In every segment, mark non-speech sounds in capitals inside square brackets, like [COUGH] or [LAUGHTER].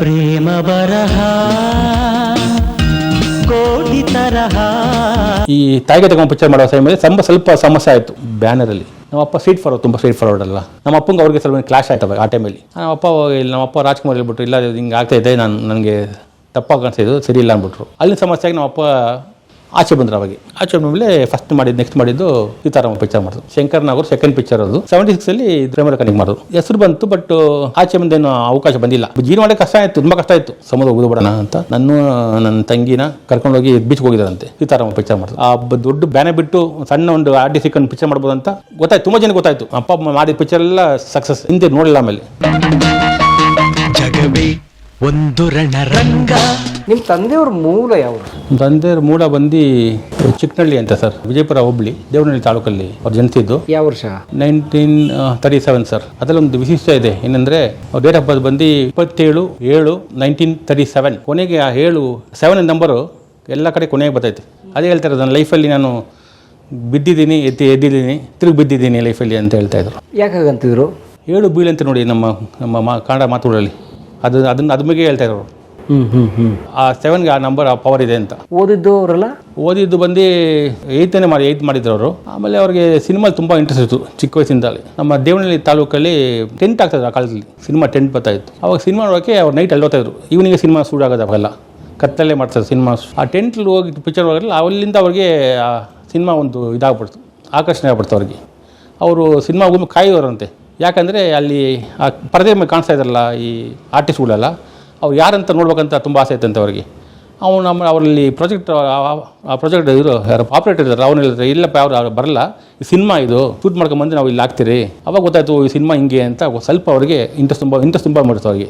ಪ್ರೇಮ ಬರಹ, ಕೋಟಿ ತರಹ. ಈ ತಾಯಿಗೆ ತಗೊಂಡು ಪಿಕ್ಚರ್ ಮಾಡೋ ಸಮಯದಲ್ಲಿ ಸ್ವಲ್ಪ ಸ್ವಲ್ಪ ಸಮಸ್ಯೆ ಆಯಿತು ಬ್ಯಾನರಲ್ಲಿ. ನಮ್ಮ ಅಪ್ಪ ಸೀಟ್ ಫಾರ್ವರ್ಡ್ ತುಂಬ ಸೀಟ್ ಫಾರ್ವರ್ಡ್ ಅಲ್ಲ. ನಮ್ಮ ಅಪ್ಪಂಗೆ ಅವ್ರಿಗೆ ಸ್ವಲ್ಪ ಕ್ಲಾಶ್ ಆಯ್ತು ಆ ಟೈಮಲ್ಲಿ ನಮ್ಮ ಅಪ್ಪ ಇಲ್ಲಿ, ನಮ್ಮ ಅಪ್ಪ ರಾಜ್ಕುಮಾರ್ ಹೇಳ್ಬಿಟ್ರು, ಇಲ್ಲ ಹಿಂಗೆ ಆಗ್ತಾ ಇದೆ, ನಾನು ನನಗೆ ತಪ್ಪಾಗಿ ಕಾಣಿಸ್ತಿದ್ದು ಸರಿ ಇಲ್ಲ ಅಂದ್ಬಿಟ್ರು. ಅಲ್ಲಿ ಸಮಸ್ಯೆಗೆ ನಮ್ಮ ಅಪ್ಪ ಆಚೆ ಬಂದ್ರು ಅವಾಗ. ಆಚೆ ಬಂದ್ಮೇಲೆ ಫಸ್ಟ್ ಮಾಡಿದ್ದು ನೆಕ್ಸ್ಟ್ ಮಾಡಿದ್ದು ಸೀತಾರಾಮ ಪಿಕ್ಚರ್ ಮಾಡಿದ್ರು ಶಂಕರ್ ನಾಗರ್ ಸೆಕೆಂಡ್ ಪಿಕ್ಚರ್ ಅದು. ಸೆವೆಂಟಿ ಸಿಕ್ಸ್ ಅಲ್ಲಿ ಪ್ರೇಮರ ಕನೆಕ್ಟ್ ಮಾಡಿದ್ರು ಹೆಸರು ಬಂತು ಬಟ್ ಆಚೆ ಬಂದೇನು ಅವಕಾಶ ಬಂದಿಲ್ಲ. ಜೀವನ ಮಾಡೋಕೆ ಕಷ್ಟ ಆಯ್ತು, ತುಂಬಾ ಕಷ್ಟ ಆಯ್ತು. ಸಮುದ್ರ ಉಗಿದ್ಬಿಡೋಣ ಅಂತ ನನ್ನ ನನ್ನ ತಂಗಿನ ಕರ್ಕೊಂಡೋಗಿ ಬೀಚ್ ಹೋಗಿದಾರಂತೆ ಸೀತಾರಾಮ ಪಿಕ್ಚರ್ ಮಾಡಿದ್ರು ಆ ದೊಡ್ಡ ಬ್ಯಾನೆ ಬಿಟ್ಟು ಸಣ್ಣ ಒಂದು ಆರ್ ಡಿ ಪಿಕ್ಚರ್ ಮಾಡ್ಬೋದು ಅಂತ ಗೊತ್ತಾಯ್ತು. ತುಂಬಾ ಜನ ಗೊತ್ತಾಯ್ತು. ಅಪ್ಪ ಮಾಡಿದ ಪಿಕ್ಚರ್ ಎಲ್ಲ ಸಕ್ಸಸ್ ಹಿಂದೆ ನೋಡಿಲ್ಲ ಆಮೇಲೆ. ಒಂದು ರಣರಂಗ. ನಿಮ್ಮ ತಂದೆಯವ್ರ ಮೂಲ ಯಾವ್ದು? ತಂದೆಯವ್ರ ಮೂಲ ಬಂದು ಚಿಕ್ಕನಹಳ್ಳಿ ಅಂತ ಸರ್ ವಿಜಯಪುರ ಹುಬ್ಳಿ ದೇವನಹಳ್ಳಿ ತಾಲೂಕಲ್ಲಿ ಅವ್ರು ಜನಿಸಿದ್ದು. ಯಾವ ವರ್ಷ? Nineteen thirty seven sir. ಅದರಲ್ಲಿ ಒಂದು ವಿಶಿಷ್ಟ ಇದೆ ಏನಂದ್ರೆ ಡೇಟ್ ಆಫ್ ಬರ್ತ್ ಬಂದು ಇಪ್ಪತ್ತೇಳು ಏಳು ನೈನ್ಟೀನ್ ತರ್ಟಿ ಸೆವೆನ್ ಕೊನೆಗೆ ಆ ಏಳು ಸೆವೆನ್ ನಂಬರು ಎಲ್ಲ ಕಡೆ ಕೊನೆಗೆ ಬರ್ತೈತೆ. ಅದೇ ಹೇಳ್ತಾರೆ ನನ್ನ ಲೈಫಲ್ಲಿ ನಾನು ಬಿದ್ದಿದ್ದೀನಿ ಎತ್ತಿ ಎದ್ದಿದ್ದೀನಿ ತಿರುಗಿ ಬಿದ್ದಿದ್ದೀನಿ ಲೈಫಲ್ಲಿ ಅಂತ ಹೇಳ್ತಾ ಇದ್ರು. ಯಾಕಾಗಂತಿದ್ರು ಏಳು ಬೀಳಂತೆ ಅಂತ ನೋಡಿ ನಮ್ಮ ನಮ್ಮ ಮಾ ಕನ್ನಡ ಮಾತುಗಳಲ್ಲಿ. ಅದು ಅದನ್ನ ಅದ್ರ ಬಗ್ಗೆ ಹೇಳ್ತಾ ಇರೋರು. ಆ ಸೆವೆನ್ಗೆ ಆ ನಂಬರ್ ಆ ಪವರ್ ಇದೆ ಅಂತ. ಓದಿದ್ದು ಅವರೆಲ್ಲ? ಓದಿದ್ದು ಬಂದು ಏಯ್ತನೇ ಮಾಡಿ ಏಯ್ತ್ ಮಾಡಿದ್ರು ಅವರು. ಆಮೇಲೆ ಅವ್ರಿಗೆ ಸಿನಿಮಾ ತುಂಬ ಇಂಟ್ರೆಸ್ಟ್ ಇತ್ತು ಚಿಕ್ಕ ವಯಸ್ಸಿಂದಲೇ ನಮ್ಮ ದೇವನಹಳ್ಳಿ ತಾಲೂಕಲ್ಲಿ ಟೆಂಟ್ ಆಗ್ತದೆ ಆ ಕಾಲದಲ್ಲಿ ಸಿನಿಮಾ ಟೆಂಟ್ ಬರ್ತಾ ಇತ್ತು. ಅವಾಗ ಸಿನಿಮಾ ನೋಡೋಕೆ ಅವ್ರು ನೈಟ್ ಅಲ್ಲಿ ಇದ್ರು. ಈವ್ನಿಂಗ್ ಸಿನಿಮಾ ಶೂಟ್ ಆಗೋದು ಅವಾಗೆಲ್ಲ. ಕತ್ತಲ್ಲೇ ಮಾಡ್ತಾರೆ ಸಿನಿಮಾ ಆ ಟೆಂಟ್ಲಿ ಹೋಗಿ ಪಿಕ್ಚರ್ ಹೋಗಲ್ಲ ಅಲ್ಲಿಂದ ಅವ್ರಿಗೆ ಆ ಸಿನಿಮಾ ಒಂದು ಇದಾಗ್ಬಿಡ್ತು ಆಕರ್ಷಣೆ ಆಗ್ಬಿಡ್ತು ಅವ್ರಿಗೆ. ಅವರು ಸಿನಿಮಾ ಹೋಗಿ ಕಾಯೋರಂತೆ ಯಾಕಂದರೆ ಅಲ್ಲಿ, ಆ ಪರದೆ ಮೇಲೆ ಕಾಣಿಸ್ತಾ ಇದ್ದಾರಲ್ಲ ಈ ಆರ್ಟಿಸ್ಟ್ಗಳೆಲ್ಲ, ಅವ್ರು ಯಾರಂತ ನೋಡ್ಬೇಕಂತ ತುಂಬ ಆಸೆ ಇತ್ತಂತೆ ಅವ್ರಿಗೆ ಅವನು ನಮ್ಮ, ಅವರಲ್ಲಿ ಪ್ರಾಜೆಕ್ಟ್ ಆ ಪ್ರಾಜೆಕ್ಟ್ ಯಾರು ಆಪ್ರೇಟರ್ ಇದ್ದಾರೆ ಅವ್ನು ಹೇಳಿದ್ರೆ, ಇಲ್ಲಪ್ಪ, ಅವ್ರು ಅವ್ರು ಬರಲ್ಲ. ಈ ಸಿನಿಮಾ ಇದು, ಶೂಟ್ ಮಾಡ್ಕೊಂಬಂದು ನಾವು ಇಲ್ಲಿ ಹಾಕ್ತೀರಿ ಅವಾಗ ಗೊತ್ತಾಯ್ತು, ಈ ಸಿನಿಮಾ ಹಿಂಗೆ ಅಂತ ಸ್ವಲ್ಪ ಅವ್ರಿಗೆ ಇಂಟ್ರೆಸ್ಟ್ ತುಂಬ ಇಂಟ್ರೆಸ್ಟ್ ತುಂಬ ಮಾಡಿಸ್ತು ಅವ್ರಿಗೆ.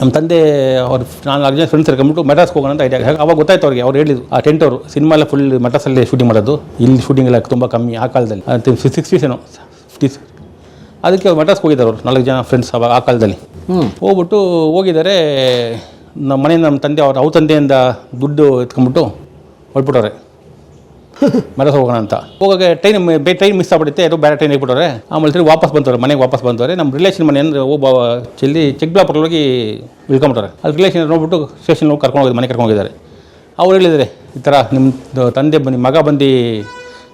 ನಮ್ಮ ತಂದೆ ಅವ್ರು ನಾನು ನಾಲ್ಕು ಜನ ಫ್ರೆಂಡ್ಸ್ ಸೇರ್ಕೊಂಡ್ಬಿಟ್ಟು ಮೆಡ್ರಾಸ್ಗೆ ಹೋಗೋಣ ಅಂತ ಐಡಿಯಾ ಅವಾಗ ಗೊತ್ತಾಯ್ತು ಅವ್ರಿಗೆ ಅವ್ರು ಹೇಳಿದ್ರು. ಆ ಟೆಂಟ್ ಅವರು ಸಿನಿಮಾ ಎಲ್ಲ ಫುಲ್ ಮೆಡ್ರಾಸಲ್ಲಿ ಶೂಟಿಂಗ್ ಮಾಡೋದು. ಇಲ್ಲಿ ಶೂಟಿಂಗ್ ಎಲ್ಲ ತುಂಬ ಕಮ್ಮಿ ಆ ಕಾಲದಲ್ಲಿ. ಸಿಕ್ಸ್ಟೀಸ್ ಏನೋ? ಫಿಫ್ಟೀಸ್ ಅದಕ್ಕೆ ಅವ್ರು ಮೆಡ್ರಾಸ್ಗೆ ಹೋಗಿದ್ದಾರೆ ಅವರು ನಾಲ್ಕು ಜನ ಫ್ರೆಂಡ್ಸ್ ಅವಾಗ ಆ ಕಾಲದಲ್ಲಿ. ಹೋಗ್ಬಿಟ್ಟು ಹೋಗಿದ್ದಾರೆ ನಮ್ಮ ಮನೆಯಿಂದ ನಮ್ಮ ತಂದೆ ಅವ್ರು ಅವ್ರ ತಂದೆಯಿಂದ ದುಡ್ಡು ಎತ್ಕೊಂಡ್ಬಿಟ್ಟು ಹೊರಟ್ಬಿಟ್ಟವ್ರೆ. ಮೆಡ್ರಾಸ್ ಹೋಗೋಣ ಅಂತ. ಹೋಗಾಗ ಟ್ರೈನ್ ಟ್ರೈನ್ ಮಿಸ್ ಆಗ್ಬಿಡುತ್ತೆ. ಅದು ಬೇರೆ ಟ್ರೈನ್ ಹೋಗ್ಬಿಟ್ಟವ್ರೆ. ಆಮೇಲೆ ತಿರುಗಿ ವಾಪಸ್ ಬಂತವ್ರೆ ಮನೆಗೆ ವಾಪಸ್ ಬಂದವ್ರೆ. ನಮ್ಮ ರಿಲೇಷನ್ ಮನೆ ಅಂದರೆ ಒಬ್ಬ ಚೆಲ್ಲಿ ಚಿಕ್ಕಬಳ್ಳಾಪುರ ಹೋಗಿ ಇಳ್ಕೊಂಬಿಟ್ಟವ್ರೆ. ಅಲ್ಲಿ ರಿಲೇಷನ್ ನೋಡ್ಬಿಟ್ಟು ಸ್ಟೇಷನ್ ಹೋಗಿ ಕರ್ಕೊಂಡು ಹೋಗಿದ್ದು ಮನೆ ಕರ್ಕೊಂಡು ಹೋಗಿದ್ದಾರೆ. ಅವ್ರು ಹೇಳಿದ್ದಾರೆ, ಈ ಥರ ನಿಮ್ಮ ತಂದೆ ಬಂದು ಮಗ ಬಂದು